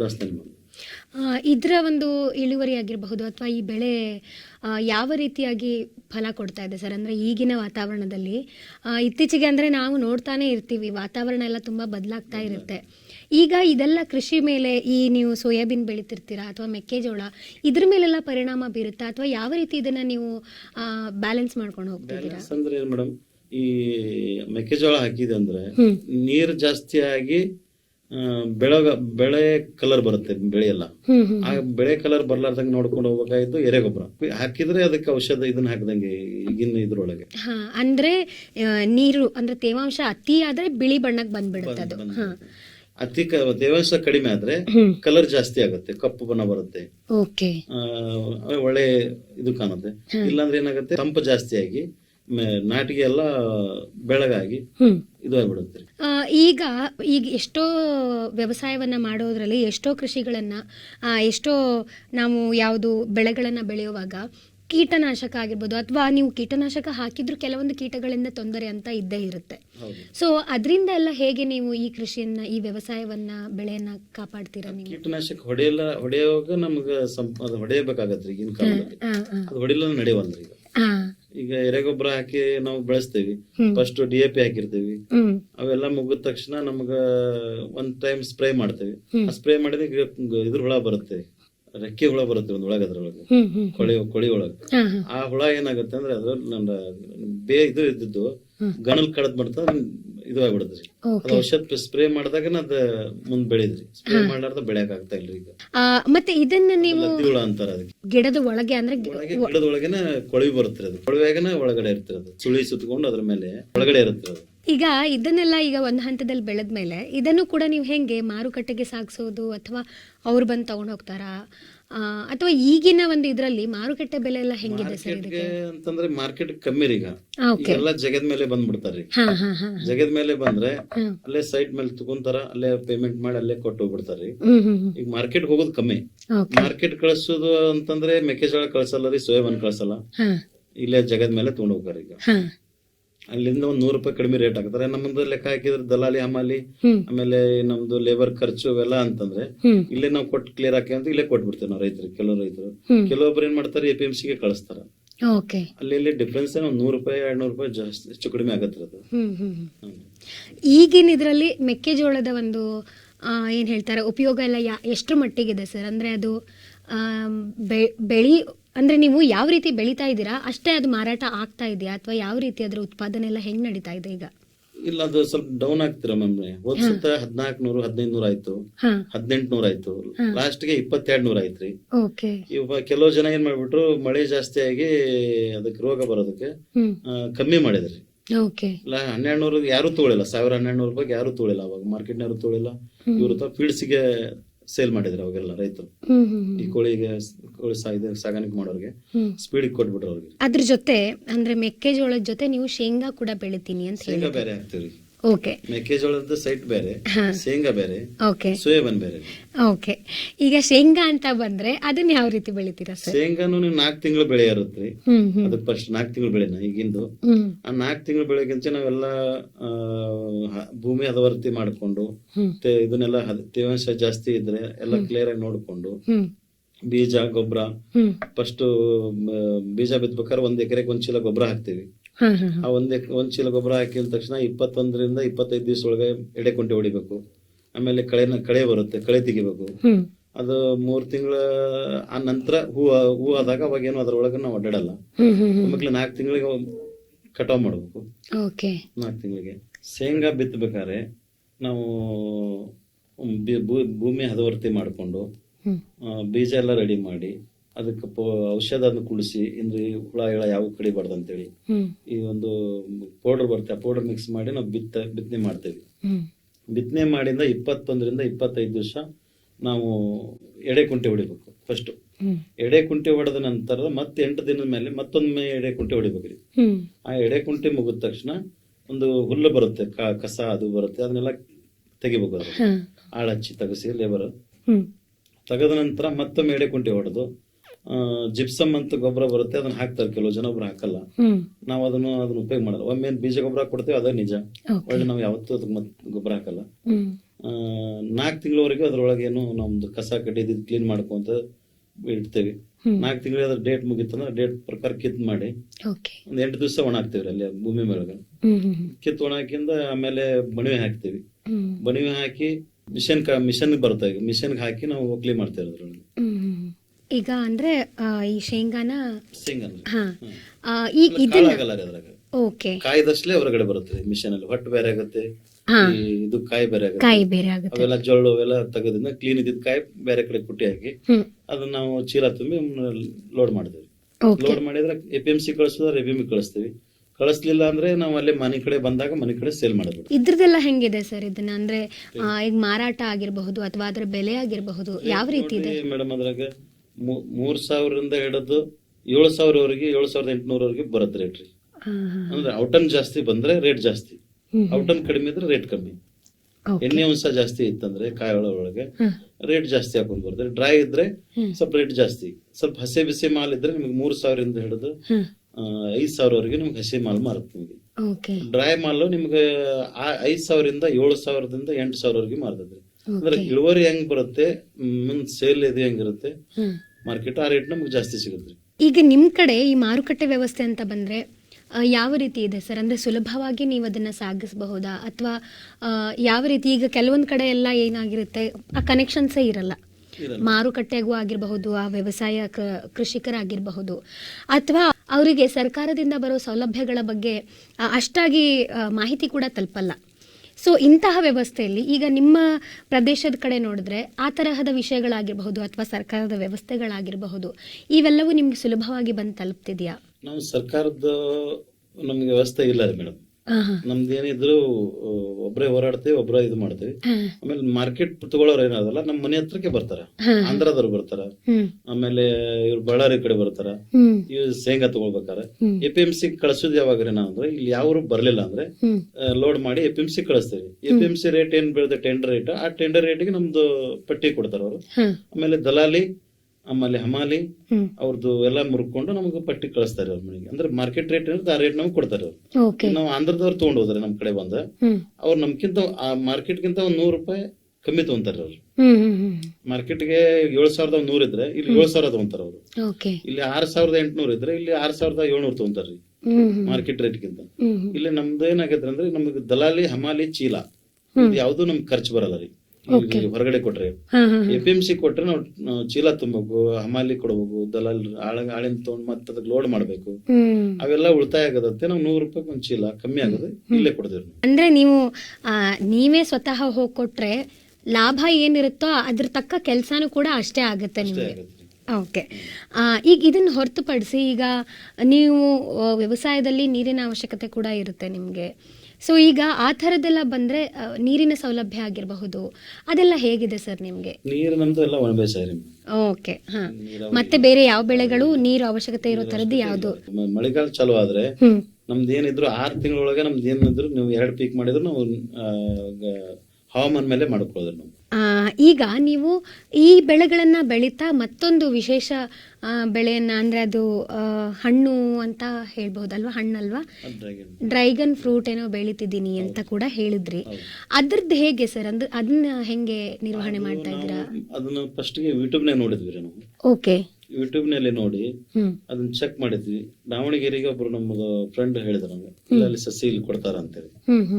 ದಾಸ್ತಾನೆ ಮಾಡೋದು ಆ, ಇದರ ಒಂದು ಇಳುವರಿ ಆಗಿರಬಹುದು ಅಥವಾ ಈ ಬೆಳೆ ಯಾವ ರೀತಿಯಾಗಿ ಫಲ ಕೊಡ್ತಾ ಇದೆ ಸರ್? ಅಂದ್ರೆ ಈಗಿನ ವಾತಾವರಣದಲ್ಲಿ ಇತ್ತೀಚೆಗೆ ಅಂದ್ರೆ ನಾವು ನೋಡ್ತಾನೆ ಇರ್ತೀವಿ ವಾತಾವರಣ ಎಲ್ಲ ತುಂಬಾ ಬದಲಾಗ್ತಾ ಇರುತ್ತೆ. ಈಗ ಇದೆಲ್ಲ ಕೃಷಿ ಮೇಲೆ ಈ ನೀವು ಸೋಯಾಬೀನ್ ಬೆಳಿತಿರ್ತೀರಾ ಅಥವಾ ಮೆಕ್ಕೆಜೋಳ ಇದ್ರ ಮೇಲೆಲ್ಲ ಪರಿಣಾಮ ಬೀರುತ್ತಾ? ಅಥವಾ ಯಾವ ರೀತಿ ಇದನ್ನ ನೀವು ಬ್ಯಾಲೆನ್ಸ್ ಮಾಡ್ಕೊಂಡು ಹೋಗ್ತಿದ್ದೀರಾ? ಅಂದ್ರೆ ಮೇಡಮ್ ಈ ಮೆಕ್ಕೆಜೋಳ ಹಾಕಿದೆ ಅಂದ್ರೆ ನೀರು ಜಾಸ್ತಿ ಆಗಿ ಬೆಳಗ ಬೆಳೆ ಕಲರ್ ಬರುತ್ತೆ ಬೆಳೆ ಎಲ್ಲ ಹ್ಮ್ ಹ್ಮ್ ಆ ಬೆಳೆ ಕಲರ್ ಬರ್ಲಾರ್ದಂಗೆ ನೋಡ್ಕೊಂಡು ಹೋಗ್ಬೇಕಾಯ್ತು ಎರೆಗೊಬ್ಬರ ಹಾಕಿದ್ರೆ ಅದಕ್ಕೆ ಔಷಧ ಇದನ್ನ ಹಾಕ್ದಂಗೆ ಈಗಿನ ಇದ್ರೊಳಗೆ. ಅಂದ್ರೆ ನೀರು ಅಂದ್ರೆ ತೇವಾಂಶ ಅತಿ ಆದ್ರೆ ಬಿಳಿ ಬಣ್ಣಕ್ಕೆ ಬಂದ್ಬಿಡುತ್ತೆ ಅದು. ಅತಿ ತೇವಾಂಶ ಕಡಿಮೆ ಆದ್ರೆ ಕಲರ್ ಜಾಸ್ತಿ ಆಗುತ್ತೆ ಕಪ್ಪು ಬಣ್ಣ ಬರುತ್ತೆ. ಒಳ್ಳೆ ಇದು ಕಾಣುತ್ತೆ. ಇಲ್ಲಾಂದ್ರೆ ಏನಾಗುತ್ತೆ ತಂಪು ಜಾಸ್ತಿ ಆಗಿ ನಾಟಿಗೆ ಎಲ್ಲ ಬೆಳಗಾಗಿ ಹ್ಮ್. ಇದು ಆಗ್ಬಿಡುತ್ತೆ ಆ, ಈಗ ಈಗ ಎಷ್ಟೋ ವ್ಯವಸಾಯವನ್ನ ಮಾಡೋದ್ರಲ್ಲಿ ಎಷ್ಟೋ ಕೃಷಿಗಳನ್ನ ಎಷ್ಟೋ ನಾವು ಯಾವುದು ಬೆಳೆಗಳನ್ನ ಬೆಳೆಯುವಾಗ ಕೀಟನಾಶಕ ಆಗಿರ್ಬೋದು ಅಥವಾ ನೀವು ಕೀಟನಾಶಕ ಹಾಕಿದ್ರು ಕೆಲವೊಂದು ಕೀಟಗಳಿಂದ ತೊಂದರೆ ಅಂತ ಇದ್ದೇ ಇರುತ್ತೆ. ಸೊ ಅದರಿಂದ ಎಲ್ಲ ಹೇಗೆ ನೀವು ಈ ಕೃಷಿಯನ್ನ ಈ ವ್ಯವಸಾಯವನ್ನ ಬೆಳೆಯನ್ನ ಕಾಪಾಡ್ತೀರಾ ನೀವು? ಕೀಟನಾಶಕ ಹೊಡೆಯಲ್ಲ ಹೊಡೆಯುವಾಗ ನಮ್ಗೆ ಹೊಡೆಯಬೇಕಾಗತ್ತೆ ಈಗಿನ ಕಾಲದಲ್ಲಿ. ಹೊಡೆಯಲ್ಲ ನಡೆಯವಲ್ರಿ ಈಗ ಎರೆ ಈಗ ಎರೆಗೊಬ್ಬರ ಹಾಕಿ ನಾವು ಬೆಳೆಸ್ತೇವಿ. ಫಸ್ಟ್ ಡಿ ಎ ಪಿ ಹಾಕಿರ್ತೀವಿ. ಅವೆಲ್ಲ ಮುಗಿದ ತಕ್ಷಣ ನಮಗ ಒಂದ್ ಟೈಮ್ ಸ್ಪ್ರೇ ಮಾಡ್ತೇವೆ. ಆ ಸ್ಪ್ರೇ ಮಾಡಿದ್ರೆ ಇದ್ರ ಹುಳ ಬರುತ್ತೆ. ರೆಕ್ಕೆ ಹುಳ ಬರುತ್ತೆ ಒಂದ್ ಒಳಗ ಅದ್ರೊಳಗೆ. ಕೊಳಿ ಕೊಳಿ ಒಳಗೆ. ಆ ಹುಳ ಏನಾಗುತ್ತೆ ಅಂದ್ರೆ ಅದು ನನ್ನ ಬೇ ಇದು ಇದ್ದಿದ್ದು ಗಣಲ್ ಕಡದ್ ಮಾಡ್ತಾ ಇದು ಆಗ್ಬಿಡುತ್ತೆ ಅದು ಔಷಧ ಸ್ಪ್ರೇ ಮಾಡಿದಾಗ ಅದ ಮುಂದ್ ಬೆಳೆದ್ರಿ. ಸ್ಪ್ರೇ ಮಾಡ್ಲಾರ್ದ ಬೆಳೆಯಕ್ ಆಗ್ತಾ ಇಲ್ರಿ ಈಗ. ಆ, ಮತ್ತೆ ಇದನ್ನ ನೀವು ಲದ್ದಿ ಹುಳ ಅಂತಾರ ಅದಕ್ಕೆ. ಗಿಡದ ಒಳಗೆ ಅಂದ್ರೆ ಗಿ- ಒಳಗೆ ಗಿಡದ ಒಳಗೇನೆ ಕೊಳವಿ ಬರುತ್ತೆ ಅದು. ಕೊಳವೆಗನ ಒಳಗಡೆ ಇರ್ತದೆ ಅದು. ಸುಳಿ ಸುತ್ಕೊಂಡು ಅದ್ರ ಮೇಲೆ ಒಳಗಡೆ ಇರುತ್ತೆ ಅದು. ಈಗ ಇದನ್ನೆಲ್ಲ ಈಗ ಒಂದು ಹಂತದಲ್ಲಿ ಬೆಳೆದ ಮೇಲೆ ಇದನ್ನು ಕೂಡ ನೀವು ಹೆಂಗೆ ಮಾರುಕಟ್ಟೆಗೆ ಸಾಗಿಸೋದು ಅಥವಾ ಅವ್ರು ಬಂದು ತಗೊಂಡು ಹೋಗ್ತಾರಾ? ಅಥವಾ ಈಗಿನ ಒಂದು ಇದರಲ್ಲಿ ಮಾರುಕಟ್ಟೆ ಬೆಲೆ ಎಲ್ಲ ಹೆಂಗಿದೆ ಸರ್ ಇದಕ್ಕೆ? ಅಂತಂದ್ರೆ ಮಾರ್ಕೆಟ್ ಕಮ್ಮಿ ರೀ ಈಗ ಎಲ್ಲ ಜಗದ ಮೇಲೆ ಬಂದ್ಬಿಡ್ತಾರೆ ಜಗದ ಮೇಲೆ ಬಂದ್ರೆ ಅಲ್ಲೇ ಸೈಟ್ ಮೇಲೆ ತಗೊಂತಾರ ಅಲ್ಲೇ ಪೇಮೆಂಟ್ ಮಾಡಿ ಅಲ್ಲೇ ಕೊಟ್ಟು ಹೋಗ್ಬಿಡ್ತಾರೆ ಈಗ. ಮಾರ್ಕೆಟ್ ಹೋಗೋದು ಕಮ್ಮಿ. ಮಾರ್ಕೆಟ್ ಕಳಿಸೋದು ಅಂತಂದ್ರೆ ಮೆಕ್ಕೆಜೋಳ ಕಳ್ಸಲ್ಲ ರೀ ಸೋಯಾಬನ್ ಕಳ್ಸಲ್ಲ. ಇಲ್ಲೇ ಜಗದ ಮೇಲೆ ತಗೊಂಡ್ ಹೋಗ್ತಾರೆ ಈಗ. ಅಲ್ಲಿಂದ ಒಂದ್ ನೂರು ರೂಪಾಯಿ ಕಡಿಮೆ ರೇಟ್ ಹಾಕ್ತಾರೆ ನಮ್ಮದು ಲೆಕ್ಕ ಹಾಕಿದ್ರೆ ದಲಾಲಿ ಹಮಾಲಿ ಆಮೇಲೆ ನಮ್ದು ಲೇಬರ್ ಖರ್ಚು ಅವೆಲ್ಲ ಅಂತಂದ್ರೆ ಇಲ್ಲೇ ನಾವು ಕೊಟ್ಟು ಕ್ಲಿಯರ್ ಹಾಕಿ ಅಂತ ಇಲ್ಲೇ ಕೊಟ್ಬಿಡ್ತೇವೆ ನಾವು ರೈತರಿಗೆ ಕೆಲವು ರೈತರು. ಕೆಲವೊಬ್ಬರು ಕೆಲವೊಬ್ರು ಏನ್ ಮಾಡ್ತಾರೆ ಎ ಪಿ ಎಂ ಸಿಗೆ ಕಳಿಸ್ತಾರ. ಅಲ್ಲಿ ಇಲ್ಲಿ ಡಿಫ್ರೆನ್ಸ್ ಏನೋ ಒಂದ್ ನೂರು ರೂಪಾಯಿ ಎರಡ್ ನೂರು ರೂಪಾಯಿ ಜಾಸ್ತಿ ಹೆಚ್ಚು ಕಡಿಮೆ ಆಗತ್ತೆ ಅದು. ಈಗಿನ ಇದರಲ್ಲಿ ಮೆಕ್ಕೆಜೋಳದ ಒಂದು ಏನ್ ಹೇಳ್ತಾರೆ ಉಪಯೋಗ ಎಲ್ಲ ಎಷ್ಟು ಮಟ್ಟಿಗಿದೆ ಸರ್? ಅಂದ್ರೆ ಅದು ಬೆಳಿ ಅಂದ್ರೆ ನೀವು ಯಾವ ರೀತಿ ಬೆಳಿತಾ ಇದ್ದೀರಾ? ಅಷ್ಟೇ ಅದು ಮಾರಾಟ ಆಗ್ತಾ ಇದೆಯಾ? ಅಥವಾ ಯಾವ ರೀತಿ ಅದರ ಉತ್ಪಾದನೆ ಎಲ್ಲ ಹೆಂಗ್ ನಡೀತಾ ಇದೆ ಈಗ? ಇಲ್ಲ ಅದು ಸ್ವಲ್ಪ ಡೌನ್ ಆಗ್ತೀರ ಮ್ಯಾಮ್ ಹೋದ್ ಸತ ಹದಿನಾಲ್ಕು ನೂರು ಹದಿನೈದು ನೂರ ಆಯ್ತು. ಹದಿನೆಂಟು ನೂರ ಆಯ್ತು. ಲಾಸ್ಟ್ಗೆ ಇಪ್ಪತ್ತೆರಡು ನೂರ ಆಯ್ತ್ರಿ ಇವಾಗ ಕೆಲವು ಜನ ಏನ್ ಮಾಡ್ಬಿಟ್ರು ಮಳೆ ಜಾಸ್ತಿ ಆಗಿ ಅದಕ್ಕೆ ರೋಗ ಬರೋದಕ್ಕೆ ಕಮ್ಮಿ ಮಾಡಿದ್ರಿ. ಹನ್ನೆರಡು ನೂರ ಯಾರು ತಗೊಳಿಲ್ಲ. ಸಾವಿರ ಹನ್ನೆರಡು ನೂರ ರೂಪಾಯಿ ಯಾರು ತಗೊಳಿಲ್ಲ ಅವಾಗ. ಮಾರ್ಕೆಟ್ನವರು ತಗೊಳಿಲ್ಲ. ಇವ್ರ ಫೀಲ್ಡ್ಸ್ಗೆ ಸೇಲ್ ಮಾಡಿದ್ರು ಅವಾಗೆಲ್ಲ ರೈತರು. ಈ ಕೋಳಿಗೆ ಕೋಳಿ ಸಾಗಾಣಿಕೆ ಮಾಡೋರಿಗೆ ಸ್ಪೀಡ್ ಕೊಟ್ಬಿಟ್ರು ಅವ್ರಿಗೆ. ಅದ್ರ ಜೊತೆ ಅಂದ್ರೆ ಮೆಕ್ಕೆಜೋಳದ ಜೊತೆ ನೀವು ಶೇಂಗಾ ಕೂಡ ಬೆಳಿತೀನಿ ಅಂತ ಹೇಳಿ ಶೇಂಗಾ ಬೇರೆ ಹಾಕ್ತಿವ್ರಿ. ಓಕೆ ಮೆಕ್ಕೆಜೋಳದ ಸೈಟ್ ಬೇರೆ ಶೇಂಗಾ ಬೇರೆ ಓಕೆ ಸೋಯಾಬನ್ ಬೇರೆ. ಓಕೆ ಈಗ ಶೇಂಗಾ ಅಂತ ಬಂದ್ರೆ ಅದನ್ನ ಯಾವ ರೀತಿ ಬೆಳಿತೀರಾ ಸರ್ ಶೇಂಗಾನು ನೀವು ನಾಲ್ಕು ತಿಂಗಳು ಬೆಳೆ ಇರುತ್ತೆ. ಅದಕ್ಕೆ ಫಸ್ಟ್ ನಾಲ್ಕು ತಿಂಗಳು ಬೆಳೆನ ಈಗಿಂದು. ಆ ನಾಲ್ಕು ತಿಂಗಳು ಬೆಳೆಗಿಂತ ನಾವೆಲ್ಲ ಭೂಮಿ ಅದವರ್ತಿ ಮಾಡ್ಕೊಂಡು ಇದನ್ನೆಲ್ಲ ತೇವಾಂಶ ಜಾಸ್ತಿ ಇದ್ರೆ ಎಲ್ಲ ಕ್ಲಿಯರ್ ಆಗಿ ನೋಡಿಕೊಂಡು ಬೀಜ ಗೊಬ್ಬರ ಫಸ್ಟ್ ಬೀಜ ಬಿತ್ಬೇಕಾದ್ರೆ ಒಂದ್ ಎಕರೆಗೆ ಒಂದ್ ಚೀಲ ಗೊಬ್ಬರ ಹಾಕ್ತಿವಿ. ಆ ಒಂದ್ ಒಂದ್ ಚೀಲ ಗೊಬ್ಬರ ಹಾಕಿದ ತಕ್ಷಣ ಇಪ್ಪತ್ತೊಂದರಿಂದ ಇಪ್ಪತ್ತೈದು ದಿವಸ ಒಳಗೆ ಎಡೆ ಕುಂಟೆ ಹೊಡಿಬೇಕು. ಆಮೇಲೆ ಕಳೆನ ಕಳೆ ಬರುತ್ತೆ ಕಳೆ ತೆಗಿಬೇಕು. ಅದು ಮೂರ್ ತಿಂಗಳ ಆ ನಂತರ ಹೂ ಹೂ ಆದಾಗ ಅವಾಗ ಏನು ಅದ್ರೊಳಗೆ ನಾವು ಅಡ್ಡಾಡಲ್ಲ. ಮಕ್ಳು ಆಮೇಲೆ ನಾಲ್ಕು ತಿಂಗಳಿಗೆ ಕಟಾವ್ ಮಾಡ್ಬೇಕು. ನಾಲ್ಕು ತಿಂಗಳಿಗೆ. ಶೇಂಗಾ ಬಿತ್ತಬೇಕಾದ್ರೆ ನಾವು ಭೂಮಿ ಹದವರ್ತಿ ಮಾಡಿಕೊಂಡು ಬೀಜ ಎಲ್ಲ ರೆಡಿ ಮಾಡಿ ಅದಕ್ಕೆ ಔಷಧ ಇಂದ್ರೆ ಈ ಹುಳ ಇಳ ಯಾವ ಕಡೆ ಅಂತೇಳಿ ಈ ಒಂದು ಪೌಡರ್ ಬರುತ್ತೆ ಆ ಪೌಡರ್ ಮಿಕ್ಸ್ ಮಾಡಿ ನಾವು ಬಿತ್ತ ಬಿತ್ತನೆ ಮಾಡ್ತೇವೆ. ಬಿತ್ತನೆ ಮಾಡಿಂದ ಇಪ್ಪತ್ತೊಂದರಿಂದ ಇಪ್ಪತ್ತೈದು ದಿವಸ ನಾವು ಎಡೆ ಕುಂಟೆ ಹೊಡಿಬೇಕು ಫಸ್ಟ್ ಎಡೆ ಕುಂಟೆ ಹೊಡೆದ ನಂತರ ಮತ್ತೆ ಎಂಟು ದಿನದ ಮೇಲೆ ಮತ್ತೊಮ್ಮೆ ಎಡೆ ಕುಂಟೆ ಹೊಡಿಬೇಕ್ರಿ. ಆ ಎಡೆ ಕುಂಟೆ ಮುಗಿದ ತಕ್ಷಣ ಒಂದು ಹುಲ್ಲು ಬರುತ್ತೆ ಕಸ ಅದು ಬರುತ್ತೆ ಅದನ್ನೆಲ್ಲ ತೆಗಿಬೇಕು ಆಳಚ್ಚಿ ತಗಸಿ ಆಳ ಹಚ್ಚಿ ತೆಗಿಸಿ ಲೇಬರ್. ತೆಗೆದ ನಂತರ ಮತ್ತೊಮ್ಮೆ ಎಡೆ ಕುಂಟೆ ಹೊಡೆದು ಜಿಪ್ಸಮ್ ಅಂತ ಗೊಬ್ಬರ ಬರುತ್ತೆ ಅದನ್ನ ಹಾಕ್ತಾರೆ. ಕೆಲವು ಜನ ಒಬ್ರು ಹಾಕಲ್ಲ. ನಾವು ಅದನ್ನು ಅದನ್ನ ಉಪಯೋಗ ಮಾಡಲ್ಲ. ಒಮ್ಮೆ ಬೀಜ ಗೊಬ್ಬರ ಕೊಡ್ತೇವೆ ಅದೇ ನಿಜ. ಒಳ್ಳೆ ನಾವು ಯಾವತ್ತೂ ಅದಕ್ಕೆ ಮತ್ತೆ ಗೊಬ್ಬರ ಹಾಕಲ್ಲ. ನಾಲ್ಕ್ ತಿಂಗಳವರೆಗೂ ಅದ್ರೊಳಗೆ ಏನು ನಮ್ದು ಕಸ ಕಡ್ಡಿ ಕ್ಲೀನ್ ಮಾಡ್ಕೊಂತ ಇಡ್ತೇವೆ. ನಾಲ್ಕು ತಿಂಗಳ ಅದ್ರ ಡೇಟ್ ಮುಗಿತಂದ್ರೆ ಡೇಟ್ ಪ್ರಕಾರ ಕಿತ್ ಮಾಡಿ. ಒಂದ್ ಎಂಟು ದಿವಸ ಒಣ ಹಾಕ್ತೇವ್ರಿ ಅಲ್ಲಿ ಭೂಮಿ ಹ್ಮ್ ಕಿತ್ ಒಣ ಹಾಕಿಂದ ಆಮೇಲೆ ಬಣಿವೆ ಹಾಕ್ತೇವಿ. ಬಣಿವೆ ಹಾಕಿ ಮಿಷನ್ ಮಿಷನ್ ಬರ್ತಾ ಮಿಷನ್ ಹಾಕಿ ನಾವು ಒಕ್ಲಿ ಮಾಡ್ತೇವೆ ಅದ್ರೊಳಗೆ. ಈಗ ಅಂದ್ರೆ ಈ ಶೇಂಗಾನ ಹಾ. ಆ, ಈಗ ಇದನ್ನ ಓಕೆ. ಕಾಯ್ದಷ್ಟೇ ಹೊರಗಡೆ ಬರುತ್ತೆ ಮಿಷನ್ ಅಲ್ಲಿ. ಹೊಟ್ಟು ಬೇರೆ ಆಗುತ್ತೆ. ಈ ಇದು ಕಾಯಿ ಬೇರೆ ಆಗುತ್ತೆ. ಕಾಯಿ ಬೇರೆ ಆಗುತ್ತೆ. ಅವೆಲ್ಲ ಜೊಳ್ಳು ಅವೆಲ್ಲ ತೆಗೆದಿಂದ ಕ್ಲೀನ್ ಇದ್ದಿದ್ ಕಾಯಿ ಬೇರೆ ಕಡೆ ಕುಟ್ಟಿ ಹಾಕಿ ಅದನ್ನ ನಾವು ಚೀಲ ತುಂಬಿ ಲೋಡ್ ಮಾಡಿದ್ವಿ ಲೋಡ್ ಮಾಡಿದ್ರೆ ಎ ಪಿ ಎಂ ಸಿ ಕಳಿಸೋದ್ರೆ ಎ ಪಿ ಎಂ ಕಳಿಸ್ತೀವಿ. ಕಳಿಸ್ಲಿಲ್ಲ ಅಂದ್ರೆ ನಾವು ಅಲ್ಲೇ ಮನೆ ಕಡೆ ಬಂದಾಗ ಮನೆ ಕಡೆ ಸೇಲ್ ಮಾಡೋದು ಇದ್ರದೆಲ್ಲ ಹೆಂಗಿದೆ ಸರ್ ಇದನ್ನ? ಅಂದ್ರೆ ಈಗ ಮಾರಾಟ ಆಗಿರಬಹುದು ಅಥವಾ ಅದರ ಬೆಲೆ ಆಗಿರಬಹುದು ಯಾವ ರೀತಿ ಇದೆ? ಮೇಡಮ್ ಅದ್ರಾಗ ಮೂರ್ ಸಾವಿರದಿಂದ ಹಿಡಿದು ಏಳು ಸಾವಿರವರೆಗೆ ಏಳು ಸಾವಿರದ ಎಂಟುನೂರವರೆಗೆ ಬರುತ್ತೆ ರೇಟ್ ರೀ. ಅಂದ್ರೆ ಔಟನ್ ಜಾಸ್ತಿ ಬಂದ್ರೆ ರೇಟ್ ಜಾಸ್ತಿ. ಔಟನ್ ಕಡಿಮೆ ಇದ್ರೆ ರೇಟ್ ಕಮ್ಮಿ. ಎಣ್ಣೆ ಅಂಶ ಜಾಸ್ತಿ ಇತ್ತಂದ್ರೆ ಕಾಯಿ ಒಳಗೆ ರೇಟ್ ಜಾಸ್ತಿ ಹಾಕೊಂಡ್ ಬರ್ತದೆ ಡ್ರೈ ಇದ್ರೆ ಸ್ವಲ್ಪ ರೇಟ್ ಜಾಸ್ತಿ. ಸ್ವಲ್ಪ ಹಸಿ ಬಿಸಿ ಮಾಲ್ ಇದ್ರೆ ನಿಮ್ಗೆ ಮೂರ್ ಸಾವಿರದಿಂದ ಹಿಡಿದು ಐದ್ ಸಾವಿರವರೆಗೆ ನಿಮ್ಗೆ ಹಸಿ ಮಾಲ್ ಮಾರುತ್ತೆ ನಿಮ್ಗೆ. ಡ್ರೈ ಮಾಲ್ ನಿಮ್ಗೆ ಐದ್ ಸಾವಿರದಿಂದ ಏಳು ಸಾವಿರದಿಂದ ಎಂಟು ಸಾವಿರವರೆಗೆ ಮಾರ್ತದ್ರಿ ಅಂದ್ರೆ. ಇಳುವರಿ ಹೆಂಗ್ ಬರುತ್ತೆ? ಮುಂದ್ ಸೇಲ್ ಇದು ಹೆಂಗಿರುತ್ತೆ. ಮಾರ್ಕೆಟ್ ಆ ರೇಟ್ ನಮ್ಗೆ ಜಾಸ್ತಿ ಸಿಗುತ್ತೆ ಈಗ ನಿಮ್ ಕಡೆ ಈ ಮಾರುಕಟ್ಟೆ ವ್ಯವಸ್ಥೆ ಅಂತ ಬಂದ್ರೆ ಯಾವ ರೀತಿ ಇದೆ ಸರ್? ಅಂದ್ರೆ ಸುಲಭವಾಗಿ ನೀವು ಅದನ್ನ ಸಾಗಿಸಬಹುದಾ? ಅಥವಾ ಯಾವ ರೀತಿ ಈಗ ಕೆಲವೊಂದ್ ಕಡೆ ಎಲ್ಲ ಏನಾಗಿರುತ್ತೆ ಆ ಕನೆಕ್ಷನ್ಸೇ ಇರಲ್ಲ. ಮಾರುಕಟ್ಟೆಗೂ ಆಗಿರಬಹುದು ಆ ವ್ಯವಸಾಯ ಕೃಷಿಕರಾಗಿರಬಹುದು. ಅಥವಾ ಅವರಿಗೆ ಸರ್ಕಾರದಿಂದ ಬರೋ ಸೌಲಭ್ಯಗಳ ಬಗ್ಗೆ ಅಷ್ಟಾಗಿ ಮಾಹಿತಿ ಕೂಡ ತಲುಪಲ್ಲ. ಸೊ ಇಂತಹ ವ್ಯವಸ್ಥೆಯಲ್ಲಿ ಈಗ ನಿಮ್ಮ ಪ್ರದೇಶದ ಕಡೆ ನೋಡಿದ್ರೆ ಆ ತರಹದ ವಿಷಯಗಳಾಗಿರಬಹುದು ಅಥವಾ ಸರ್ಕಾರದ ವ್ಯವಸ್ಥೆಗಳಾಗಿರಬಹುದು, ಇವೆಲ್ಲವೂ ನಿಮ್ಗೆ ಸುಲಭವಾಗಿ ಬಂದು ತಲುಪ್ತಿದ್ಯಾ? ನಾವು ಸರ್ಕಾರದ ನಮ್ಗೆ ವ್ಯವಸ್ಥೆ ಇಲ್ಲ ಮೇಡಮ್. ಹಾ, ಹಾ. ನಮ್ದು ಏನಿದ್ರು ಆ, ಒಬ್ರೇ ಹೋರಾಡ್ತೇವೆ ಒಬ್ರ ಇದು ಮಾಡ್ತೇವೆ. ಆಮೇಲೆ ಮಾರ್ಕೆಟ್ ತಗೊಳ್ಳೋರು ಏನಾದಲ್ಲ ನಮ್ಮ ಮನೆ ಹತ್ರಕ್ಕೆ ಬರ್ತಾರ. ಆಂಧ್ರದವ್ರು ಬರ್ತಾರ. ಆಮೇಲೆ ಇವ್ರು ಬಳ್ಳಾರಿ ಕಡೆ ಬರ್ತಾರ. ಇವ್ ಶೇಂಗಾ ತಗೊಳ್ಬೇಕಾರ APMC A P M C ಕಳ್ಸೋದ್ ಯಾವಾಗ ಅಂದ್ರೆ ಇಲ್ಲಿ ಯಾವ್ರು ಬರ್ಲಿಲ್ಲ ಅಂದ್ರೆ ಲೋಡ್ ಮಾಡಿ ಎ ಪಿ ಎಂ ಸಿ ಕಳಿಸ್ತೇವೆ. A P M C rate ಏನ್ ಬೀಳುತ್ತೆ ಟೆಂಡರ್ ರೇಟ್ ಆ ಟೆಂಡರ್ ರೇಟ್ಗೆ ನಮ್ದು ಪಟ್ಟಿ ಕೊಡ್ತಾರ ಅವರು. ಆಮೇಲೆ ದಲಾಲಿ ಆಮೇಲೆ ಹಮಾಲಿ ಹ್ಮ್. ಅವ್ರದ್ದು ಎಲ್ಲ ಮುರ್ಕೊಂಡು ನಮಗೆ ಪಟ್ಟಿ ಕಳಿಸ್ತಾರೆ ಅವ್ರ ಮನೆಗೆ. ಅಂದ್ರೆ ಮಾರ್ಕೆಟ್ ರೇಟ್ ಇರುತ್ತೆ ಆ ರೇಟ್ ನಮ್ಗೆ ಕೊಡ್ತಾರೆ ಅವ್ರು. ನಾವು ಆಂಧ್ರದವ್ರು ತಗೊಂಡ್ ಹೋದ್ರೆ ನಮ್ ಕಡೆ ಬಂದ ಅವ್ರು ನಮ್ಗಿಂತ ಆ ಮಾರ್ಕೆಟ್ಗಿಂತ ಒಂದ್ ನೂರು ರೂಪಾಯಿ ಕಮ್ಮಿ ತಗೊಂತಾರೆ ಅವ್ರು. ಮಾರ್ಕೆಟ್ ಮಾರ್ಕೆಟ್ಗೆ ಏಳು ಸಾವಿರದ ನೂರ್ ಇದ್ರೆ ಇಲ್ಲಿ ಏಳು ಸಾವಿರ ತಗೊಂತಾರ ಅವ್ರು. ಇಲ್ಲಿ ಆರ್ ಸಾವಿರದ ಎಂಟುನೂರ್ ಇದ್ರೆ ಇಲ್ಲಿ ಆರ್ ಸಾವಿರದ ಏಳ್ನೂರ್ ತಗೊಂತಾರ್ರಿ ಮಾರ್ಕೆಟ್ ರೇಟ್ಗಿಂತ ಹ್ಮ್ ಹ್ಮ್. ಇಲ್ಲಿ ನಮ್ದು ಏನಾಗೈತೆ ಅಂದ್ರೆ ನಮಗೆ ದಲಾಲಿ ಹಮಾಲಿ ಚೀಲ ಯಾವ್ದು ನಮ್ಗೆ ಖರ್ಚು ಬರಲ್ಲ ರೀ. ಹೊರಗಡೆ ಕೊಟ್ರೆ. ಹಾ ಹಾ ಎ ಪಿ ಎಂ ಸಿ ಕೊಟ್ರೆ ನಾವು ಚೀಲ ತುಂಬಬೇಕು ಹಮಾಲಿ ಕೊಡ್ಬೇಕು ದಲಾಲ್ ಆಳ ಆಳಿನ ತಗೊಂಡ್ ಮತ್ತೆ ಅದಕ್ಕೆ ಲೋಡ್ ಮಾಡ್ಬೇಕು. ಹ್ಮ್. ಅವೆಲ್ಲ ಉಳಿತಾಯ ಆಗದತ್ತೆ ನಾವು ನೂರು ರೂಪಾಯಿ ಒಂದ್ ಚೀಲ ಕಮ್ಮಿ ಆಗದೆ ಇಲ್ಲೇ ಕೊಡ್ತೇವೆ ನಾವು. ಅಂದ್ರೆ ನೀವು ಆ, ನೀವೇ ಸ್ವತಃ ಹೋಗಿ ಕೊಟ್ರೆ ಲಾಭ ಏನಿರುತ್ತೋ ಅದ್ರ ತಕ್ಕ ಕೆಲಸನೂ ಕೂಡ ಅಷ್ಟೇ ಆಗುತ್ತೆ ಅಷ್ಟೇ ನಿಮಗೆ. ಆಗತ್ತೆ. ಓಕೆ ಈಗ ಇದನ್ನ ಹೊರತುಪಡಿಸಿ ಈಗ ನೀವು ಆ, ವ್ಯವಸಾಯದಲ್ಲಿ ನೀರಿನ ಅವಶ್ಯಕತೆ ಕೂಡ ಇರುತ್ತೆ ನಿಮಗೆ. ಸೊ ಈಗ ಆ ಥರದ್ದೆಲ್ಲ ಬಂದರೆ ನೀರಿನ ಸೌಲಭ್ಯ ಆಗಿರಬಹುದು. ಅದೆಲ್ಲ ಹೇಗಿದೆ ಸರ್ ನಿಮಗೆ? ನೀರು ನಮ್ದು ಎಲ್ಲ ಒಣ ಬೇಸಾಯ ಓಕೆ ಹಾಂ. ಮತ್ತೆ ಬೇರೆ ಯಾವ ಬೆಳೆಗಳು ನೀರು ಅವಶ್ಯಕತೆ ಇರೋ ಥರದ್ದು ಯಾವುದು? ಮ- ಮಳೆಗಾಲ ಚಾಲು ಆದ್ರೆ ನಮ್ದು ಏನಿದ್ರು ಆರು ತಿಂಗಳೊಳಗೆ ನಮ್ದು ಏನಿದ್ರು ನೀವು ಎರಡು ಪೀಕ್ ಮಾಡಿದ್ರು ನಾವು ಆ, ಗ- ಹವಾಮಾನ ಮೇಲೆ ಮಾಡ್ಕೊಳ್ಳೋದು ನಾವು. ಈಗ ನೀವು ಈ ಬೆಳೆಗಳನ್ನ ಬೆಳೀತಾ ಮತ್ತೊಂದು ವಿಶೇಷ ಬೆಳೆಯನ್ನ ಅಂದ್ರೆ ಅದು ಹಣ್ಣು ಅಂತ ಹೇಳ್ಬಹುದಲ್ವಾ ಹಣ್ಣಲ್ವಾ? ಡ್ರ್ಯಾಗನ್ ಡ್ರೈಗನ್ ಫ್ರೂಟ್ ಏನೋ ಬೆಳಿತಿದ್ದೀನಿ ಅಂತ ಕೂಡ ಹೇಳಿದ್ರಿ. ಅದ್ರದ್ದು ಹೇಗೆ ಸರ್? ಅಂದ್ರೆ ಅದನ್ನ ಹೆಂಗೆ ನಿರ್ವಹಣೆ ಮಾಡ್ತಾ ಇದ್ದೀರಾ? ಅದನ್ನ ಫಸ್ಟ್ಗೆ ಯೂಟ್ಯೂಬ್ನಾಗ ನೋಡಿದ್ವಿ ನಾವು. ಓಕೆ. ಯೂಟ್ಯೂಬ್ನಲ್ಲಿ ನೋಡಿ ಅದನ್ನ ಚೆಕ್ ಮಾಡಿದ್ವಿ. ದಾವಣಗೆರೆಗೆ ಒಬ್ರು ನಮ್ಮದು ಫ್ರೆಂಡ್ ಹೇಳಿದ್ರು ನಮ್ಗೆ. ಅಲ್ಲಿ ಸಸಿ ಇಲ್ಲಿ ಕೊಡ್ತಾರ ಅಂತೇಳಿ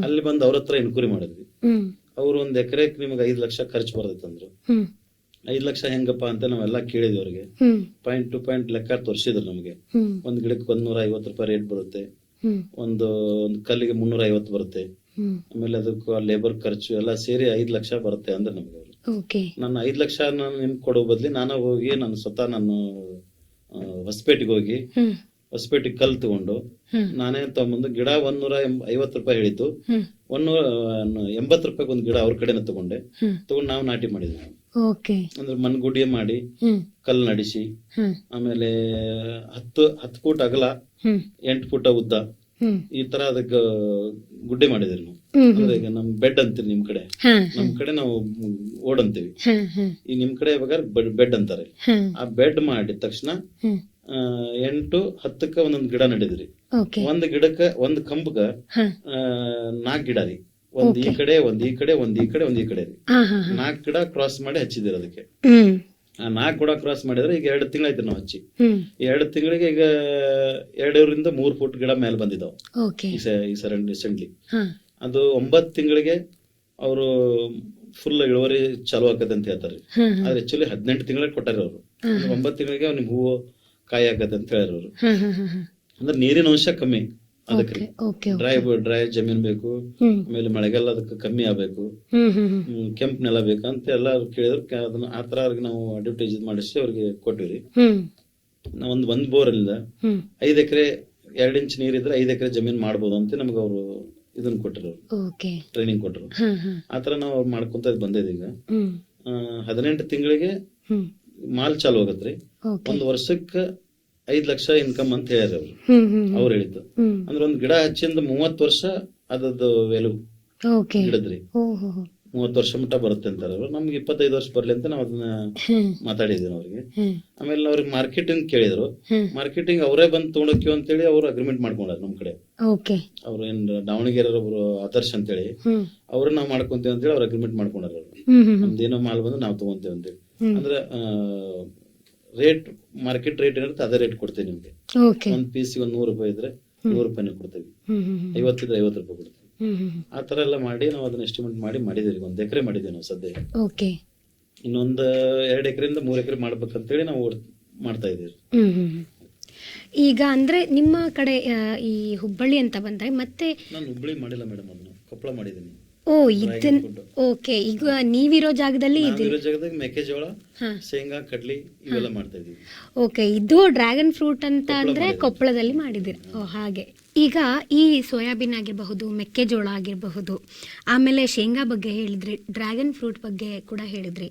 ಅಲ್ಲಿ ಬಂದು ಅವ್ರ ಹತ್ರ ಎನ್ಕ್ವೈರಿ ಮಾಡಿದ್ವಿ. ಅವ್ರು ಒಂದ್ ಎಕರೆಕ್ ನಿಮ್ಗೆ ಐದ್ ಲಕ್ಷ ಖರ್ಚು ಬರ್ತೈತೆ ಅಂದ್ರು ಹ್ಮ್. ಐದ್ ಲಕ್ಷ ಹೆಂಗಪ್ಪ ಅಂತ ನಾವೆಲ್ಲ ಕೇಳಿದ್ವಿ ಅವ್ರಿಗೆ ಪಾಯಿಂಟ್ ಟು ಪಾಯಿಂಟ್ ಲೆಕ್ಕ ತೋರಿಸಿದ್ರು ನಮಗೆ. ಒಂದ್ ಗಿಡಕ್ಕೆ ಒಂದ್ ನೂರ ಐವತ್ತು ರೂಪಾಯಿ ರೇಟ್ ಬರುತ್ತೆ. ಒಂದು ಒಂದು ಕಲ್ಲಿಗೆ ಮುನ್ನೂರ ಐವತ್ತು ಬರುತ್ತೆ. ಆಮೇಲೆ ಅದಕ್ಕೆ ಲೇಬರ್ ಖರ್ಚು ಎಲ್ಲ ಸೇರಿ ಐದ್ ಲಕ್ಷ ಬರುತ್ತೆ ಅಂದ್ರೆ ನಮ್ಗೆ ಅವ್ರು. ನಾನು ಐದ್ ಲಕ್ಷ ನಾನು ನಿಮ್ಗೆ ಕೊಡೋ ಬದ್ಲಿ ನಾನು ಹೋಗಿ ನಾನು ಸ್ವತಃ ನಾನು ಹೊಸಪೇಟೆಗೆ ಹೋಗಿ ಹ್ಮ್ ಹೊಸಪೇಟೆಗೆ ಕಲ್ ತಗೊಂಡು ನಾನೇ ತಗೊಂಬಂದು ಗಿಡ ಒಂದೂರ ಐವತ್ತು ರೂಪಾಯಿ ಹೇಳಿತ್ತು. ಒಂದೂರ ಎಂಬತ್ತು ರೂಪಾಯಿ ಒಂದು ಗಿಡ ಅವ್ರ ಕಡೆನ ತಗೊಂಡೆ. ತಗೊಂಡು ನಾವು ನಾಟಿ ಮಾಡಿದ್ವಿ. ಓಕೆ. ಅಂದ್ರೆ ಮಣ್ಗುಡಿ ಮಾಡಿ ಕಲ್ ನಡಿಸಿ ಆಮೇಲೆ ಹತ್ತು ಹತ್ತು ಫೂಟ್ ಅಗಲ ಎಂಟು ಫೂಟ ಉದ್ದ. ಈ ತರ ಅದಕ್ಕೆ ಗುಡ್ಡೆ ಮಾಡಿದ್ರಿ ನಾವು. ಅಂದ್ರೆ ಈಗ ನಮ್ ಬೆಡ್ ಅಂತೀರಿ ನಿಮ್ ಕಡೆ. ನಮ್ ಕಡೆ ನಾವು ಓಡ್ ಅಂತೀವಿ ಈ ನಿಮ್ ಕಡೆ ಬೇಕಾದ್ರೆ ಬೆಡ್ ಅಂತಾರೆ. ಆ ಬೆಡ್ ಮಾಡಿದ ತಕ್ಷಣ ಎಂಟು ಹತ್ತಕ್ಕ ಒಂದೊಂದ್ ಗಿಡ ನಡೆದ್ರಿ. ಒಂದ್ ಗಿಡಕ್ಕ ಒಂದ್ ಕಂಬಕ್ಕ ಆ ನಾಲ್ಕ್ ಗಿಡ ರೀ. ಒಂದ್ ಈ ಕಡೆ ಒಂದ್ ಈ ಕಡೆ ಒಂದ್ ಈ ಕಡೆ ಒಂದ್ ಈ ಕಡೆ ರೀ. ನಾಲ್ಕ್ ಗಿಡ ಕ್ರಾಸ್ ಮಾಡಿ ಹಚ್ಚಿದಿರ ಅದಕ್ಕೆ. ಆ ನಾಲ್ಕು ಗಿಡ ಕ್ರಾಸ್ ಮಾಡಿದ್ರೆ ಈಗ ಎರಡು ತಿಂಗಳಾಯ್ತು ನಾವು ಹಚ್ಚಿ. ಎರಡ್ ತಿಂಗಳಿಗೆ ಈಗ ಎರಡೂರಿಂದ ಮೂರ್ ಫುಟ್ ಗಿಡ ಮೇಲೆ ಬಂದಿದಾವ್. ಈ ಸರ ರೀಸೆಂಟ್ಲಿ. ಅದು ಒಂಬತ್ ತಿಂಗಳಿಗೆ ಅವರು ಫುಲ್ ಇಳುವರಿ ಚಾಲು ಆಕತ್ತೆ ಅಂತ ಹೇಳ್ತಾರೆ ಆದ್ರೆ ಆಕ್ಚುಲಿ ಹದಿನೆಂಟು ತಿಂಗಳಿಗೆ ಕೊಟ್ಟಾರೆ ಅವರು. ಒಂಬತ್ ತಿಂಗಳಿಗೆ ಅವ್ನಿಗೆ ಹೂವು ಕಾಯಿ ಆಗತ್ತೆ ಅಂತ ಹೇಳಿರೋರು ಅಂದ್ರೆ ನೀರಿನ ಅಂಶ ಕಮ್ಮಿ ಅದಕ್ಕೆ. ಡ್ರೈ ಡ್ರೈ ಜಮೀನ್ ಬೇಕು. ಆಮೇಲೆ ಮಳೆಗಾಲ ಅದಕ್ಕೆ ಕಮ್ಮಿ ಆಗ್ಬೇಕು. ಕೆಂಪ್ ನೆಲ ಬೇಕಂತ ಎಲ್ಲ ಕೇಳಿದ್ರು. ಅದನ್ನ ಆ ತರ ಅವ್ರಿಗೆ ನಾವು ಅಡ್ವರ್ಟೈಸ್ ಮಾಡಿಸಿ ಅವ್ರಿಗೆ ಕೊಟ್ಟಿವ್ರಿ. ನಾವು ಒಂದ್ ಒಂದ್ ಬೋರ್ ಅಲ್ಲಿಂದ ಐದ್ ಎಕರೆ ಎರಡ್ ಇಂಚ್ ನೀರಿದ್ರೆ ಐದ್ ಎಕರೆ ಜಮೀನ್ ಮಾಡ್ಬೋದು ಅಂತ ನಮ್ಗೆ ಅವರು ಇದನ್ನ ಕೊಟ್ಟರು ಟ್ರೈನಿಂಗ್ ಕೊಟ್ಟರು ಆತರ ನಾವ್ ಮಾಡ್ಕೊಂತ ಬಂದಿದ್ದೀವಿ ಈಗ. ಹದಿನೆಂಟು ತಿಂಗಳಿಗೆ ಮಾಲ್ ಚಾಲು ಆಗತ್ರಿ ಒಂದ್ ವರ್ಷಕ್ಕ ಐದ್ ಲಕ್ಷ ಇನ್ಕಮ್ ಅಂತ ಹೇಳ್ಯಾರ ಅವ್ರು. ಅವ್ರು ಹೇಳಿದ್ದು. ಅಂದ್ರೆ ಒಂದ್ ಗಿಡ ಹಚ್ಚಿಂದ ಮೂವತ್ ವರ್ಷ ಅದದ್ದು ವ್ಯಾಲ್ಯೂ ಓಕೆ ಗಿಡದ್ರಿ ಮೂವತ್ ವರ್ಷ ಮಟ್ಟ ಬರುತ್ತೆ ಅಂತಾರೆ ಅವ್ರು. ನಮ್ಗೆ ಇಪ್ಪತ್ತೈದು ವರ್ಷ ಬರ್ಲಿ ಅಂತ ನಾವ್ ಅದನ್ನ ಮಾತಾಡಿದ್ವಿ ಅವ್ರಿಗೆ. ಆಮೇಲೆ ಅವ್ರಿಗೆ ಮಾರ್ಕೆಟಿಂಗ್ ಕೇಳಿದ್ರು. ಮಾರ್ಕೆಟಿಂಗ್ ಅವರೇ ಬಂದು ಅಂತ ಅಂತೇಳಿ ಅವ್ರು ಅಗ್ರಿಮೆಂಟ್ ಮಾಡ್ಕೊಂಡಾರ ನಮ್ ಕಡೆ. ಅವ್ರು ಏನ್ ದಾವಣಗೆರೆ ಒಬ್ರು ಆದರ್ಶ್ ಅಂತೇಳಿ. ಹೇಳಿ ಅವ್ರು ನಾವು ಮಾಡ್ಕೊಂತೀವಿ ಅಂತೇಳಿ ಅವ್ರ ಅಗ್ರಿಮೆಂಟ್ ಮಾಡ್ಕೊಂಡಾರ ಅವ್ರು. ನಮ್ದೇನೋ ಮಾಲ್ ಬಂದು ನಾವ್ ತಗೊಂತೀವಿ ಅಂತೇಳಿ. ಅಂದ್ರೆ ರೇಟ್ ಮಾರ್ಕೆಟ್ ರೇಟ್ ಏನಿರುತ್ತೆ ಅದೇ ರೇಟ್ ಕೊಡ್ತೀವಿ ನಿಮ್ಗೆ. ಒಂದ್ ಪೀಸ್ ಒಂದ್ ನೂರು ರೂಪಾಯಿ ಇದ್ರೆ ನೂರು ರೂಪಾಯಿ ಕೊಡ್ತೀವಿ. ಐವತ್ತಿದ್ರೆ ಐವತ್ತು ರೂಪಾಯಿ ಕೊಡ್ತೀವಿ. ಆತರ ಆ ತರ ಎಲ್ಲ ಮಾಡಿ ನಾವು ಅದನ್ನ ಎಸ್ಟಿಮೇಟ್ ಮಾಡಿ ಮಾಡಿದೀವಿ ಒಂದ್ ಎಕರೆ ಮಾಡಿದೀವಿ ನಾವು ಸದ್ಯ. ಇನ್ನೊಂದ್ ಎರಡ್ ಎಕರೆಯಿಂದ ಮೂರ್ ಎಕರೆ ಮಾಡ್ಬೇಕಂತೇಳಿ ನಾವು ಮಾಡ್ತಾ ಇದೀವಿ. ಈಗ ಅಂದ್ರೆ ನಿಮ್ಮ ಕಡೆ ಈ ಹುಬ್ಬಳ್ಳಿ ಅಂತ ಬಂದ್ರೆ ಮತ್ತೆ ನಾನು ಹುಬ್ಬಳ್ಳಿ ಮಾಡಿಲ್ಲ ಮೇಡಮ್ ಅದನ್ನ. ಕೊಪ್ಪಳ ಮಾಡಿದ್ದೀನಿ. ಓ ಇದನ್ ಓಕೆ ಈಗ ನೀವಿರೋ ಜಾಗದಲ್ಲಿ ಇದು ನಾವಿರೋ ಜಾಗದಾಗ ಮೆಕ್ಕೆಜೋಳ ಹಾ. ಶೇಂಗಾ ಕಡ್ಲಿ ಇವೆಲ್ಲ ಮಾಡ್ತಾ ಇದೀವಿ ಓಕೆ ಇದು ಡ್ರ್ಯಾಗನ್ ಫ್ರೂಟ್ ಅಂತ ಅಂದ್ರೆ ಕೊಪ್ಪಳದಲ್ಲಿ ಮಾಡಿದಿರ ಓ ಹಾಗೆ. ಈಗ ಈ ಸೋಯಾಬೀನ್ ಆಗಿರಬಹುದು ಮೆಕ್ಕೆಜೋಳ ಆಗಿರಬಹುದು ಆಮೇಲೆ ಶೇಂಗಾ ಬಗ್ಗೆ ಹೇಳಿದ್ರಿ ಡ್ರ್ಯಾಗನ್ ಫ್ರೂಟ್ ಬಗ್ಗೆ ಕೂಡ ಹೇಳಿದ್ರಿ.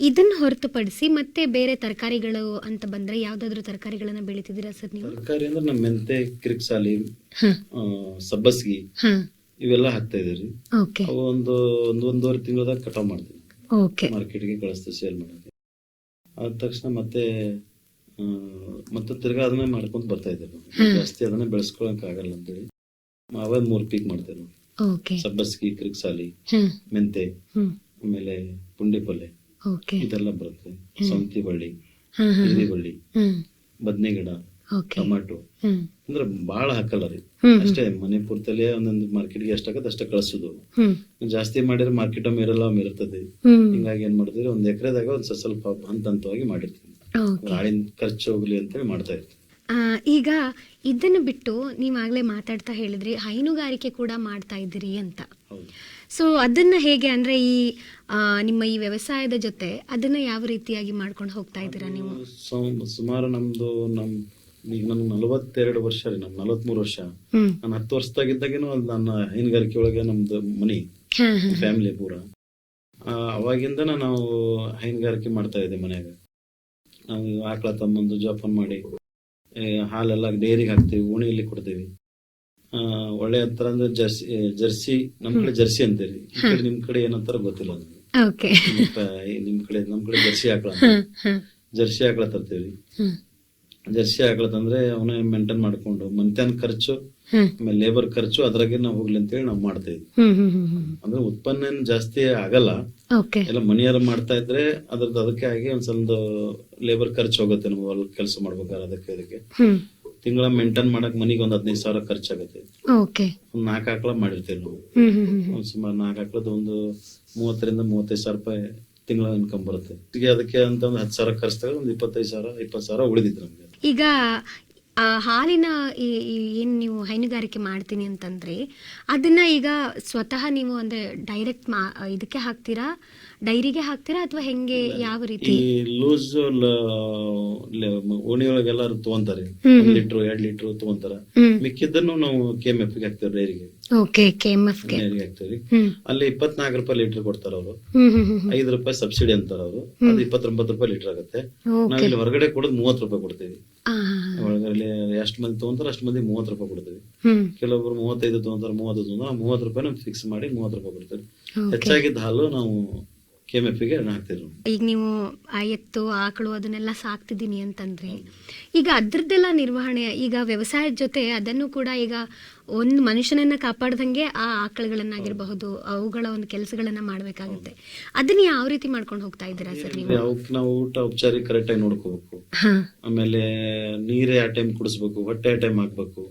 ಇದನ್ನ ಹೊರತುಪಡಿಸಿ ಮತ್ತೆ ಬೇರೆ ತರಕಾರಿಗಳು ಅಂತ ಬಂದ್ರೆ ಯಾವ್ದಾದ್ರು ತರಕಾರಿಗಳನ್ನ ಬೆಳಿತಿದ್ದೀರಾ ಸರ್ ನೀವು? ತರಕಾರಿ ಅಂದ್ರೆ ನಮ್ಮ ಮೆಂತೆ ಕ್ರಿಪ್ಸಾಲಿ ಹಾ. ಆ, ಸಬ್ಬಸ್ಗಿ ಹಾ. ಇವೆಲ್ಲ ಹಾಕ್ತಾ ಇದೀವಿ ಓಕೆ ಅವು ಒಂದು ಒಂದು ಒಂದೂವರೆ ತಿಂಗಳದಾಗ ಕಟಾವ್ ಮಾಡ್ತೀವಿ. ಓಕೆ ಮಾರ್ಕೆಟ್ಗೆ ಕಳಿಸ್ತೀವಿ ಸೇಲ್ ಮಾಡೋಕೆ ಆದ ತಕ್ಷಣ ಮತ್ತೆ ಆ, ಮತ್ತೆ ತಿರ್ಗಾ ಅದನ್ನೇ ಮಾಡ್ಕೊಂತ ಬರ್ತಾ ಇದ್ದೀವಿ ಜಾಸ್ತಿ ಅದನ್ನೇ ಬೆಳೆಸ್ಕೊಳಕ್ ಆಗಲ್ಲ ಅಂತೇಳಿ. ಅವೇ ಮೂರ್ ಪೀಕ್ ಮಾಡ್ತೇವೆ ಓಕೆ ಸಬ್ಬಸ್ಗಿ ಕ್ರಿಕ್ಸಾಲಿ ಹ್ಮ್. ಮೆಂತೆ ಹ್ಮ್. ಆಮೇಲೆ ಪುಂಡಿ ಪಲ್ಲೆ. ಓಕೆ ಇದೆಲ್ಲ ಬರುತ್ತೆ. ಸೌಂತಿ ಬಳ್ಳಿ ಹಾ ಹಾ ಹೀರಿ ಬಳ್ಳಿ ಹ್ಮ್. ಬದ್ನೆ ಗಿಡ ಟೊಮ್ಯಾಟೊ. ಅಂದ್ರೆ ಬಾಳ ಹಾಕಲ್ಲ ರೀ. ಅಷ್ಟೇ ಮನೆ ಪೂರ್ತಲ್ಲಿ ಒಂದೊಂದು ಮಾರ್ಕೆಟ್ಗೆ ಎಷ್ಟಾಗತ್ತೆ ಅಷ್ಟೇ ಕಳಿಸೋದು. ಜಾಸ್ತಿ ಮಾಡಿದ್ರೆ ಮಾರ್ಕೆಟ್ ಒಮ್ಮೆ ಇರಲ್ಲ ಒಮ್ಮೆ ಇರ್ತದೆ. ಹಿಂಗಾಗಿ ಏನ್ ಮಾಡ್ತೀವಿ ಒಂದ್ ಎಕರೆದಾಗ ಒಂದ್ ಸ್ವಲ್ಪ ಹಂತ ಹಂತವಾಗಿ ಮಾಡಿರ್ತೀವಿ. ಆಳಿನ ಖರ್ಚು ಹೋಗ್ಲಿ ಅಂತೇಳಿ ಮಾಡ್ತಾ ಇರ್ತೀವಿ. ಆ, ಈಗ ಇದನ್ನು ಬಿಟ್ಟು ಆಗ್ಲೇ ಮಾತಾಡ್ತಾ ಹೇಳಿದ್ರಿ ಹೈನುಗಾರಿಕೆ ಕೂಡ ಮಾಡ್ತಾ ಇದ್ದೀರಿ ಅಂತ. ಸೊ ಅದನ್ನ ಹೇಗೆ ಅಂದ್ರೆ ಈ ನಿಮ್ಮ ಈ ವ್ಯವಸಾಯದ ಜೊತೆ ಅದನ್ನ ಯಾವ ರೀತಿಯಾಗಿ ಮಾಡ್ಕೊಂಡು ಹೋಗ್ತಾ ಇದ್ದೀರಾ ನೀವು? ಸುಮಾರು ನಮ್ದು ನಮ್ ಈಗ ನನ್ಗೆ ನಲವತ್ತೆರಡು ವರ್ಷ ರೀ ನಮ್ ನಲವತ್ಮೂರು ವರ್ಷ. ನಾನು ಹತ್ತು ವರ್ಷದಾಗಿದ್ದಾಗೇನು ಅಲ್ಲಿ ನನ್ನ ಹೈನುಗಾರಿಕೆ ಒಳಗೆ ನಮ್ದು ಮನಿ ಫ್ಯಾಮಿಲಿ ಪೂರ. ಅವಾಗಿಂದ ನಾವು ಹೈನುಗಾರಿಕೆ ಮಾಡ್ತಾ ಇದ್ದೆ ಮನ್ಯಾಗ. ನಾವು ಆಕಳ ತಮ್ಮಂದು ಜೋಪಾನ ಮಾಡಿ ಹಾಲೆಲ್ಲ ಡೈರಿಗೆ ಹಾಕ್ತೀವಿ ಓಣಿಯಲ್ಲಿ ಕೊಡ್ತೀವಿ. ಆ, ಒಳ್ಳೆ ಅಂತಾರ ಅಂದ್ರೆ ಜರ್ಸಿ ಜರ್ಸಿ ನಮ್ ಕಡೆ ಜರ್ಸಿ ಅಂತೀರಿ. ನಿಮ್ ಕಡೆ ಏನಂತಾರ ಗೊತ್ತಿಲ್ಲ ನಿಮ್ ಕಡೆ ನಮ್ ಕಡೆ ಜರ್ಸಿ ಆಕಳ ಜರ್ಸಿ ಆಕಳ ತರ್ತೀವಿ. ಜರ್ಸಿ ಆಗ್ಲದಂದ್ರೆ ಅವನೇ ಮೇಂಟೈನ್ ಮಾಡ್ಕೊಂಡು ಮಂತ್ಯಾನ್ ಖರ್ಚು ಆಮೇಲೆ ಲೇಬರ್ ಖರ್ಚು ಅದ್ರಾಗೆ ನಾವು ಹೋಗ್ಲಿ ಅಂತೇಳಿ ನಾವು ಮಾಡ್ತಾ ಇದ್ವಿ. ಅಂದ್ರೆ ಉತ್ಪನ್ನ ಏನ್ ಜಾಸ್ತಿ ಆಗಲ್ಲ ಎಲ್ಲ ಮನೆಯಾರ ಮಾಡ್ತಾ ಇದ್ರೆ ಅದ್ರದ್ದು ಅದಕ್ಕೆ ಆಗಿ ಒಂದ್ ಸ್ವಲ್ಪ ಲೇಬರ್ ಖರ್ಚು ಹೋಗುತ್ತೆ ನಮ್ಗೆ ಹೊಲ ಕೆಲಸ ಮಾಡ್ಬೇಕಾದ್ರೆ ಅದಕ್ಕೆ ಅದಕ್ಕೆ ತಿಂಗಳ ಮೇಂಟೈನ್ ಮಾಡಕ್ ಮನಿಗೆ ಒಂದ್ ಹದಿನೈದು ಸಾವಿರ ಖರ್ಚಾಗತ್ತೆ ಒಂದ್ ನಾಲ್ಕು ಆಕಳ ಮಾಡಿರ್ತೀವಿ ನಾವು. ಒಂದ್ ಸುಮಾರು ನಾಲ್ಕು ಆಕಳದ ಒಂದು ಮೂವತ್ತರಿಂದ ಮೂವತ್ತೈದು ಸಾವಿರ ರೂಪಾಯಿ ತಿಂಗಳ ಇನ್ಕಮ್ ಬರುತ್ತೆ. ಅದಕ್ಕೆ ಅಂತ ಒಂದು ಹತ್ತು ಸಾವಿರ ಖರ್ಚು ತಗೊಂಡು ಒಂದು ಇಪ್ಪತ್ತೈದು ಸಾವಿರ ಇಪ್ಪತ್ತು ಸಾವಿರ ಉಳಿದಿತ್ತು ನಮ್ಗೆ. ಈಗ ಆ ಹಾಲಿನ ಏನು ನೀವು ಹೈನುಗಾರಿಕೆ ಮಾಡ್ತೀನಿ ಅಂತಂದ್ರೆ ಅದನ್ನ ಈಗ ಸ್ವತಃ ನೀವು ಅಂದ್ರೆ ಡೈರೆಕ್ಟ್ ಮಾ ಇದಕ್ಕೆ ಹಾಕ್ತೀರಾ? ಡೈರಿಗೆ ಹಾಕ್ತೀರಾ? ಅಥವಾ ಹೆಂಗೆ ಯಾವ ರೀತಿ? ಈ ಲೂಸ್ ಓಣಿಯೊಳಗೆ ಎಲ್ಲಾರು ತಗೊಂತಾರೆ. ಒಂದ್ ಲೀಟರ್ ಎರಡ್ ಲೀಟರ್ ತಗೊಂತಾರ. ಮಿಕ್ಕಿದ್ದನ್ನು ನಾವು ಕೆಎಂಎಫ್ ಎಂ ಎಫ್ಗೆ ಹಾಕ್ತೇವೆ ಡೈರಿಗೆ. ಓಕೆ ಕೆ ಎಫ್ಗೆ. ಡೈರಿಗೆ ಹಾಕ್ತೇವೆ. ಅಲ್ಲಿ ಇಪ್ಪತ್ನಾಲ್ಕು ರೂಪಾಯಿ ಲೀಟರ್ ಕೊಡ್ತಾರ ಅವರು. ಐದು ರೂಪಾಯಿ ಸಬ್ಸಿಡಿ ಅಂತಾರ ಅವರು. ಅದು ಇಪ್ಪತ್ತೊಂಬತ್ತು ರೂಪಾಯಿ ಲೀಟರ್ ಆಗುತ್ತೆ. ನಾವು ಇಲ್ಲಿ ಹೊರಗಡೆ ಕೊಡೋದು ಮೂವತ್ತು ರೂಪಾಯಿ ಕೊಡ್ತೀವಿ. ಒಳಗಡೆ ಎಷ್ಟು ಮಂದಿ ತಗೊಂತಾರ ಅಷ್ಟು ಮಂದಿ ಮೂವತ್ತು ರೂಪಾಯಿ ಕೊಡ್ತೀವಿ. ಕೆಲವೊಬ್ರು ಮೂವತ್ತೈದು ತಗೊಂತಾರ ಮೂವತ್ತು ತಗೊಂತಾರ ಮೂವತ್ತು ರೂಪಾಯಿ ಫಿಕ್ಸ್ ಮಾಡಿ ಮೂವತ್ತು ರೂಪಾಯಿ ಕೊಡ್ತೀವಿ. ಹೆಚ್ಚಾಗಿದ್ದ ಹಾಲು ನಾವು ಕೆ ಎಂ ಎಫ್ಗೆ ಹಾಕ್ತಿದ್ರು ಈಗ ನೀವು ಆ ಎತ್ತು ಆಕಳು ಅದನ್ನೆಲ್ಲ ಸಾಕ್ತಿದ್ದೀನಿ ಅಂತಂದ್ರೆ ಈಗ ಅದ್ರದ್ದೆಲ್ಲ ನಿರ್ವಹಣೆ ಈಗ ವ್ಯವಸಾಯದ ಜೊತೆ ಅದನ್ನು ಕೂಡ ಈಗ ಒಂದು ಮನುಷ್ಯನನ್ನ ಕಾಪಾಡ್ದಂಗೆ ಆ ಆಕಳುಗಳನ್ನಾಗಿರಬಹುದು ಅವುಗಳ ಒಂದು ಕೆಲಸಗಳನ್ನ ಮಾಡ್ಬೇಕಾಗುತ್ತೆ. ಅದನ್ನ ಯಾವ ರೀತಿ ಮಾಡ್ಕೊಂಡು ಹೋಗ್ತಾ ಇದ್ದೀರಾ ಸರ್ ನೀವು? ಅವಕ್ಕೆ ನಾವು ಊಟ ಉಪಚಾರ ಕರೆಕ್ಟ್ ಆಗಿ ನೋಡ್ಕೋಬೇಕು. ಆಮೇಲೆ ನೀರೇ ಆ ಟೈಮ್ ಕುಡಿಸ್ಬೇಕು ಹೊಟ್ಟೆ ಆ ಟೈಮ್ ಹಾಕ್ಬೇಕು.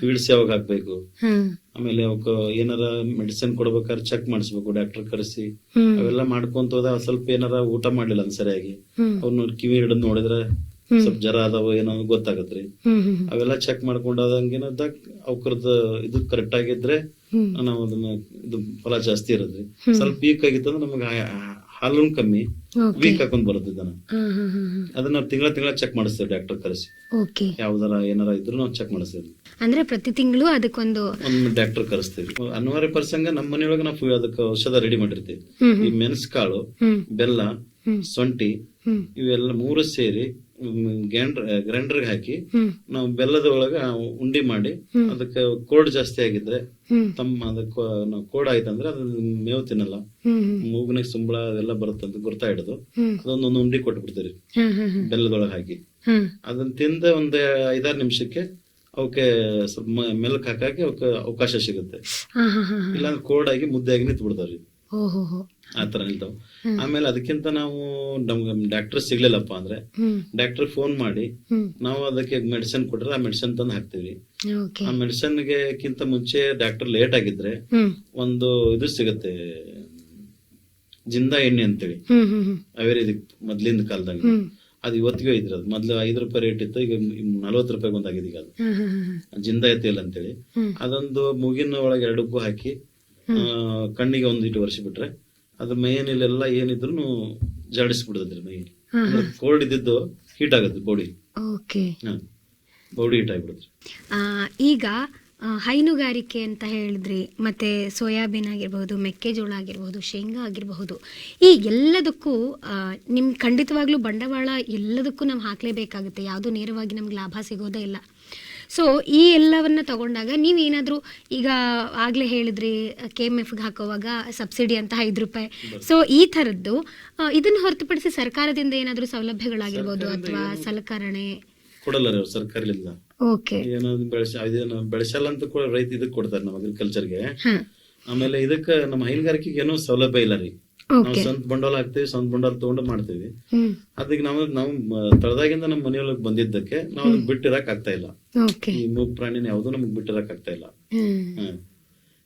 ಫೀಡ್ಸ್ ಯಾವಾಗ ಹಾಕ್ಬೇಕು? ಆಮೇಲೆ ಅವಕ್ಕ ಏನಾರ ಮೆಡಿಸಿನ್ ಕೊಡ್ಬೇಕಾದ್ರೆ ಚೆಕ್ ಮಾಡಿಸ್ಬೇಕು ಡಾಕ್ಟರ್ ಕರೆಸಿ. ಅವೆಲ್ಲ ಮಾಡ್ಕೊಂತ ಹೋದ ಸ್ವಲ್ಪ ಏನಾರ ಊಟ ಮಾಡ್ಲಿಲ್ಲ ಸರಿಯಾಗಿ ಅವ್ನು ಕಿವಿ ಹಿಡಿದು ನೋಡಿದ್ರೆ ಸ್ವಲ್ಪ ಜರ ಅದಾವ ಏನೋ ಗೊತ್ತಾಗತ್ರಿ. ಅವೆಲ್ಲ ಚೆಕ್ ಮಾಡ್ಕೊಂಡಾದಂಗೇನದ ಅವಕ್ರದ ಇದು ಕರೆಕ್ಟ್ ಆಗಿದ್ರೆ ನಾವು ಅದನ್ನ ಇದು ಫಲ ಜಾಸ್ತಿ ಇರೋದ್ರಿ ಸ್ವಲ್ಪ ವೀಕ್ ಆಗಿತ್ತಂದ್ರೆ ನಮಗೆ ಹಾಲು ಕಮ್ಮಿ ವೀಕ್ ಹಾಕೊಂಡ್ ಬರುತ್ತೆ ಇದನ್ನ. ಹಾ ಅದನ್ನ ತಿಂಗಳ ತಿಂಗಳ ಚೆಕ್ ಮಾಡಿಸ್ತೇವೆ ಡಾಕ್ಟರ್ ಕರೆಸಿ. ಯಾವ್ದಾರ ಏನಾರ ಇದ್ರು ನಾವು ಚೆಕ್ ಮಾಡಿಸ್ತೇವೆ. ಅಂದ್ರೆ ಪ್ರತಿ ತಿಂಗಳು ಅದಕ್ಕೊಂದು ಒಂದು ಡಾಕ್ಟರ್ ಕರೆಸ್ತೇವೆ. ಅನಿವಾರ್ಯ ಪ್ರಸಂಗ ನಮ್ಮ ಮನೆಯೊಳಗೆ ನಾವು ಅದಕ್ಕೆ ಔಷಧ ರೆಡಿ ಮಾಡಿರ್ತೀವಿ. ಈ ಮೆಣಸ್ ಕಾಳು ಬೆಲ್ಲ ಸೊಂಟಿ ಇವೆಲ್ಲ ಮೂರು ಸೇರಿ ಗ್ರೈಂಡರ್ ಗ್ರೈಂಡರ್ಗೆ ಹಾಕಿ ನಾವು ಬೆಲ್ಲದ ಒಳಗ ಉಂಡಿ ಮಾಡಿ. ಅದಕ್ಕೆ ಕೋಡ್ ಜಾಸ್ತಿ ಆಗಿದ್ರೆ ತಮ್ಮ ಅದಕ್ಕೆ ನಾವು ಕೋಡ್ ಆಯ್ತಂದ್ರೆ ಅದ್ ಮೇವು ತಿನ್ನಲ್ಲ. ಹ್ಮ್ ಸುಂಬಳ ಅದೆಲ್ಲ ಬರುತ್ತಂತ ಗುರ್ತಾ ಹಿಡಿದು ಅದೊಂದೊಂದು ಉಂಡಿ ಕೊಟ್ಬಿಡ್ತೀರಿ ಬಿಡ್ತೀರಿ ಬೆಲ್ಲದೊಳಗೆ ಹಾಕಿ. ಅದನ್ನ ತಿಂದ ಒಂದ್ ಐದಾರು ನಿಮಿಷಕ್ಕೆ ಅವಕ್ಕೆ ಸ್ವಲ್ಪ ಮೆಲ್ಕ್ ಮೆಲಕ್ ಹಾಕಾಕಿ ಅವಕ್ಕೆ ಅವಕಾಶ ಸಿಗುತ್ತೆ. ಇಲ್ಲಾಂದ್ರೆ ಕೋಡ್ ಆಗಿ ಮುದ್ದೆ ಆಗಿ ನಿಂತು ಬಿಡ್ತಾವ್ರಿ ಆ ತರ ನಿಲ್ತಾವ ಆಮೇಲೆ ಅದಕ್ಕಿಂತ ನಾವು ನಮ್ಗೆ ಡಾಕ್ಟರ್ ಸಿಗ್ಲಿಲ್ಲಪ್ಪ ಅಂದ್ರೆ ಡಾಕ್ಟರ್ ಫೋನ್ ಮಾಡಿ ನಾವು ಅದಕ್ಕೆ ಮೆಡಿಸಿನ್ ಕೊಟ್ರೆ ಆ ಮೆಡಿಸಿನ್ ತಂದು ಹಾಕ್ತಿವಿ. ಆ ಮೆಡಿಸಿನ್ ಗೆಕ್ಕಿಂತ ಮುಂಚೆ ಡಾಕ್ಟರ್ ಲೇಟ್ ಆಗಿದ್ರೆ ಒಂದು ಇದು ಸಿಗುತ್ತೆ ಜಿಂದ ಎಣ್ಣೆ ಅಂತೇಳಿ. ಅವೇರಿ ಮೊದ್ಲಿನ ಹ್ಮ್. ಅದ್ ಕಾಲದಾಗ ಇವತ್ತಿಗೂ ಇದ್ರ ಮೊದ್ಲು ಐದು ರೂಪಾಯಿ ರೇಟ್ ಇತ್ತು ಈಗ ನಲ್ವತ್ತು ರೂಪಾಯಿ ಬಂದಾಗಿದೆ ಈಗ ಅದು. ಜಿಂದ ಎತ್ತಿಲ್ಲ ಅಂತೇಳಿ. ಅದೊಂದು ಮೂಗಿನ ಒಳಗೆ ಎರಡಕ್ಕೂ ಹಾಕಿ ಕಣ್ಣಿಗೆ ಒಂದಿಟ್ಟು ಇಟ್ಟು ವರ್ಷ ಬಿಟ್ರೆ ಅದ್ರ ಮೈನಿಲೆಲ್ಲ ಏನಿದ್ರು ಜಾಡಿಸ್ಬಿಡ್ತದ್ರಿ ಮೈ ಹಾ ಕೋಲ್ಡ್ ಇದ್ದಿದ್ದು ಹೀಟ್ ಆಗುತ್ತೆ ಬಾಡಿ ಓಕೆ ಬಾಡಿ ಹೀಟ್ ಆಗ್ಬಿಡುತ್ತೆ. ಈಗ ಹೈನುಗಾರಿಕೆ ಅಂತ ಹೇಳಿದ್ರಿ ಮತ್ತೆ ಸೋಯಾಬೀನ್ ಆಗಿರ್ಬಹುದು ಮೆಕ್ಕೆಜೋಳ ಆಗಿರ್ಬಹುದು ಶೇಂಗಾ ಆಗಿರಬಹುದು. ಈ ಎಲ್ಲದಕ್ಕೂ ನಿಮ್ಮ ನಿಮ್ ಖಂಡಿತವಾಗ್ಲೂ ಬಂಡವಾಳ ಎಲ್ಲದಕ್ಕೂ ನಾವು ಹಾಕ್ಲೇಬೇಕಾಗುತ್ತೆ. ಯಾವುದು ನೇರವಾಗಿ ನಮ್ಗೆ ಲಾಭ ಸಿಗೋದೇ ಇಲ್ಲ. ಸೊ ಈ ಎಲ್ಲವನ್ನ ತಗೊಂಡಾಗ ನೀವೇನಾದ್ರೂ ಈಗ ಆಗ್ಲೇ ಹೇಳಿದ್ರಿ ಕೆ ಎಂ ಎಫ್ಗೆ ಹಾಕೋವಾಗ ಸಬ್ಸಿಡಿ ಅಂತ ಐದು ರೂಪಾಯಿ. ಸೊ ಈ ಥರದ್ದು ಇದನ್ನ ಹೊರತುಪಡಿಸಿ ಸರ್ಕಾರದಿಂದ ಏನಾದರೂ ಸೌಲಭ್ಯಗಳಾಗಿರ್ಬೋದು ಅಥವಾ ಸಲಕರಣೆ ಕೊಡಲ್ಲ ಸರ್ಕಾರ ಸರ್ಕಾರದಿಂದ. ಓಕೆ. ಏನೋ ಬೆಳೆಸ ಇದೇನು ಬೆಳೆಸಲ್ಲ ಅಂತ ಕೂಡ ರೈತ ಇದಕ್ ಕೊಡ್ತಾರೆ ನಮ್ಮ ಅಗ್ರಿಕಲ್ಚರ್ಗೆ. ಆಮೇಲೆ ಇದಕ್ಕ ನಮ್ಮ ಹೈನುಗಾರಿಕೆಗೆ ಏನೋ ಸೌಲಭ್ಯ ಇಲ್ಲ ರೀ. ನಾವು ಸ್ವಂತ ಬಂಡವಾಳ ಹಾಕ್ತಿವಿ ಸ್ವಂತ ಬಂಡವಾಳ ತಗೊಂಡು ಮಾಡ್ತೀವಿ. ಅದಕ್ಕೆ ನಾವು ನಾವು ತಳದಾಗಿಂದ ನಮ್ಮ ಮನೆಯೊಳಗೆ ಬಂದಿದ್ದಕ್ಕೆ ನಾವು ಅದನ್ನ ಬಿಟ್ಟಿರಕ್ ಆಗ್ತಾ ಇಲ್ಲ. ಈ ಮೂಗ್ ಪ್ರಾಣಿನ ಯಾವ್ದು ನಮ್ಗೆ ಬಿಟ್ಟಿರಕ್ ಆಗ್ತಾ ಇಲ್ಲ.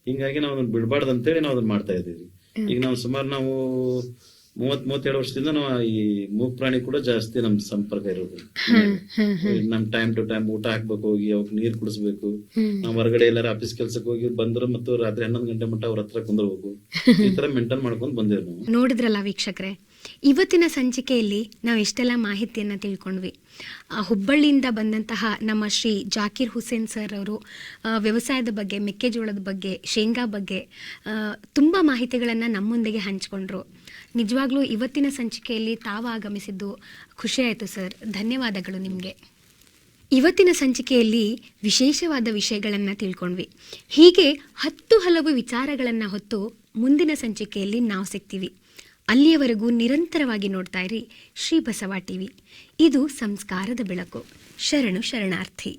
ಹಿಂಗಾಗಿ ನಾವು ಅದನ್ನ ಬಿಡಬಾರ್ದು ಅಂತೇಳಿ ನಾವು ಅದನ್ನ ಮಾಡ್ತಾ ಇದೀವಿ ಈಗ ನಾವು ಸುಮಾರು ನಾವು ಮೂವತ್ ಮೂವತ್ತೆರಡು ವರ್ಷದಿಂದ ನಾವು ಈ ಮೂಗ್ ಪ್ರಾಣಿ ಕೂಡ ಜಾಸ್ತಿ ನಮ್ ಸಂಪರ್ಕ ಇರೋದು. ನಮ್ ಟೈಮ್ ಟು ಟೈಮ್ ಊಟ ಹಾಕ್ಬೇಕು ಹೋಗಿ ಅವಕ್ ನೀರ್ ಕುಡಿಸ್ಬೇಕು. ನಾವ್ ಹೊರಗಡೆ ಎಲ್ಲಾರ ಆಫೀಸ್ ಕೆಲ್ಸಕ್ಕೆ ಹೋಗಿ ಬಂದ್ರು ಮತ್ತು ರಾತ್ರಿ ಹನ್ನೊಂದು ಗಂಟೆ ಮಟ್ಟ ಅವ್ರ ಹತ್ರ ಕುಂದಿರ್ಬೇಕು. ಈ ತರ ಮೇಂಟೈನ್ ಮಾಡ್ಕೊಂಡ್ ಬಂದೇವ್ ನಾವು. ನೋಡಿದ್ರಲ್ಲ ವೀಕ್ಷಕರೇ ಇವತ್ತಿನ ಸಂಚಿಕೆಯಲ್ಲಿ ನಾವು ಎಷ್ಟೆಲ್ಲ ಮಾಹಿತಿಯನ್ನು ತಿಳ್ಕೊಂಡ್ವಿ. ಹುಬ್ಬಳ್ಳಿಯಿಂದ ಬಂದಂತಹ ನಮ್ಮ ಶ್ರೀ ಜಾಕಿರ್ ಹುಸೇನ್ ಸರ್ ಅವರು ವ್ಯವಸಾಯದ ಬಗ್ಗೆ ಮೆಕ್ಕೆಜೋಳದ ಬಗ್ಗೆ ಶೇಂಗಾ ಬಗ್ಗೆ ತುಂಬಾ ಮಾಹಿತಿಗಳನ್ನ ಮಾಹಿತಿಗಳನ್ನು ನಮ್ಮೊಂದಿಗೆ ಹಂಚಿಕೊಂಡ್ರು. ನಿಜವಾಗ್ಲೂ ಇವತ್ತಿನ ಸಂಚಿಕೆಯಲ್ಲಿ ತಾವು ಆಗಮಿಸಿದ್ದು ಖುಷಿಯಾಯಿತು ಸರ್. ಧನ್ಯವಾದಗಳು ನಿಮಗೆ. ಇವತ್ತಿನ ಸಂಚಿಕೆಯಲ್ಲಿ ವಿಶೇಷವಾದ ವಿಷಯಗಳನ್ನು ತಿಳ್ಕೊಂಡ್ವಿ. ಹೀಗೆ ಹತ್ತು ಹಲವು ವಿಚಾರಗಳನ್ನು ಹೊತ್ತು ಮುಂದಿನ ಸಂಚಿಕೆಯಲ್ಲಿ ನಾವು ಸಿಗ್ತೀವಿ. ಅಲ್ಲಿಯವರೆಗೂ ನಿರಂತರವಾಗಿ ನೋಡ್ತಾ ಇರಿ ಶ್ರೀ ಬಸವ ಟಿವಿ. ಇದು ಸಂಸ್ಕಾರದ ಬೆಳಕು. ಶರಣು ಶರಣಾರ್ಥಿ.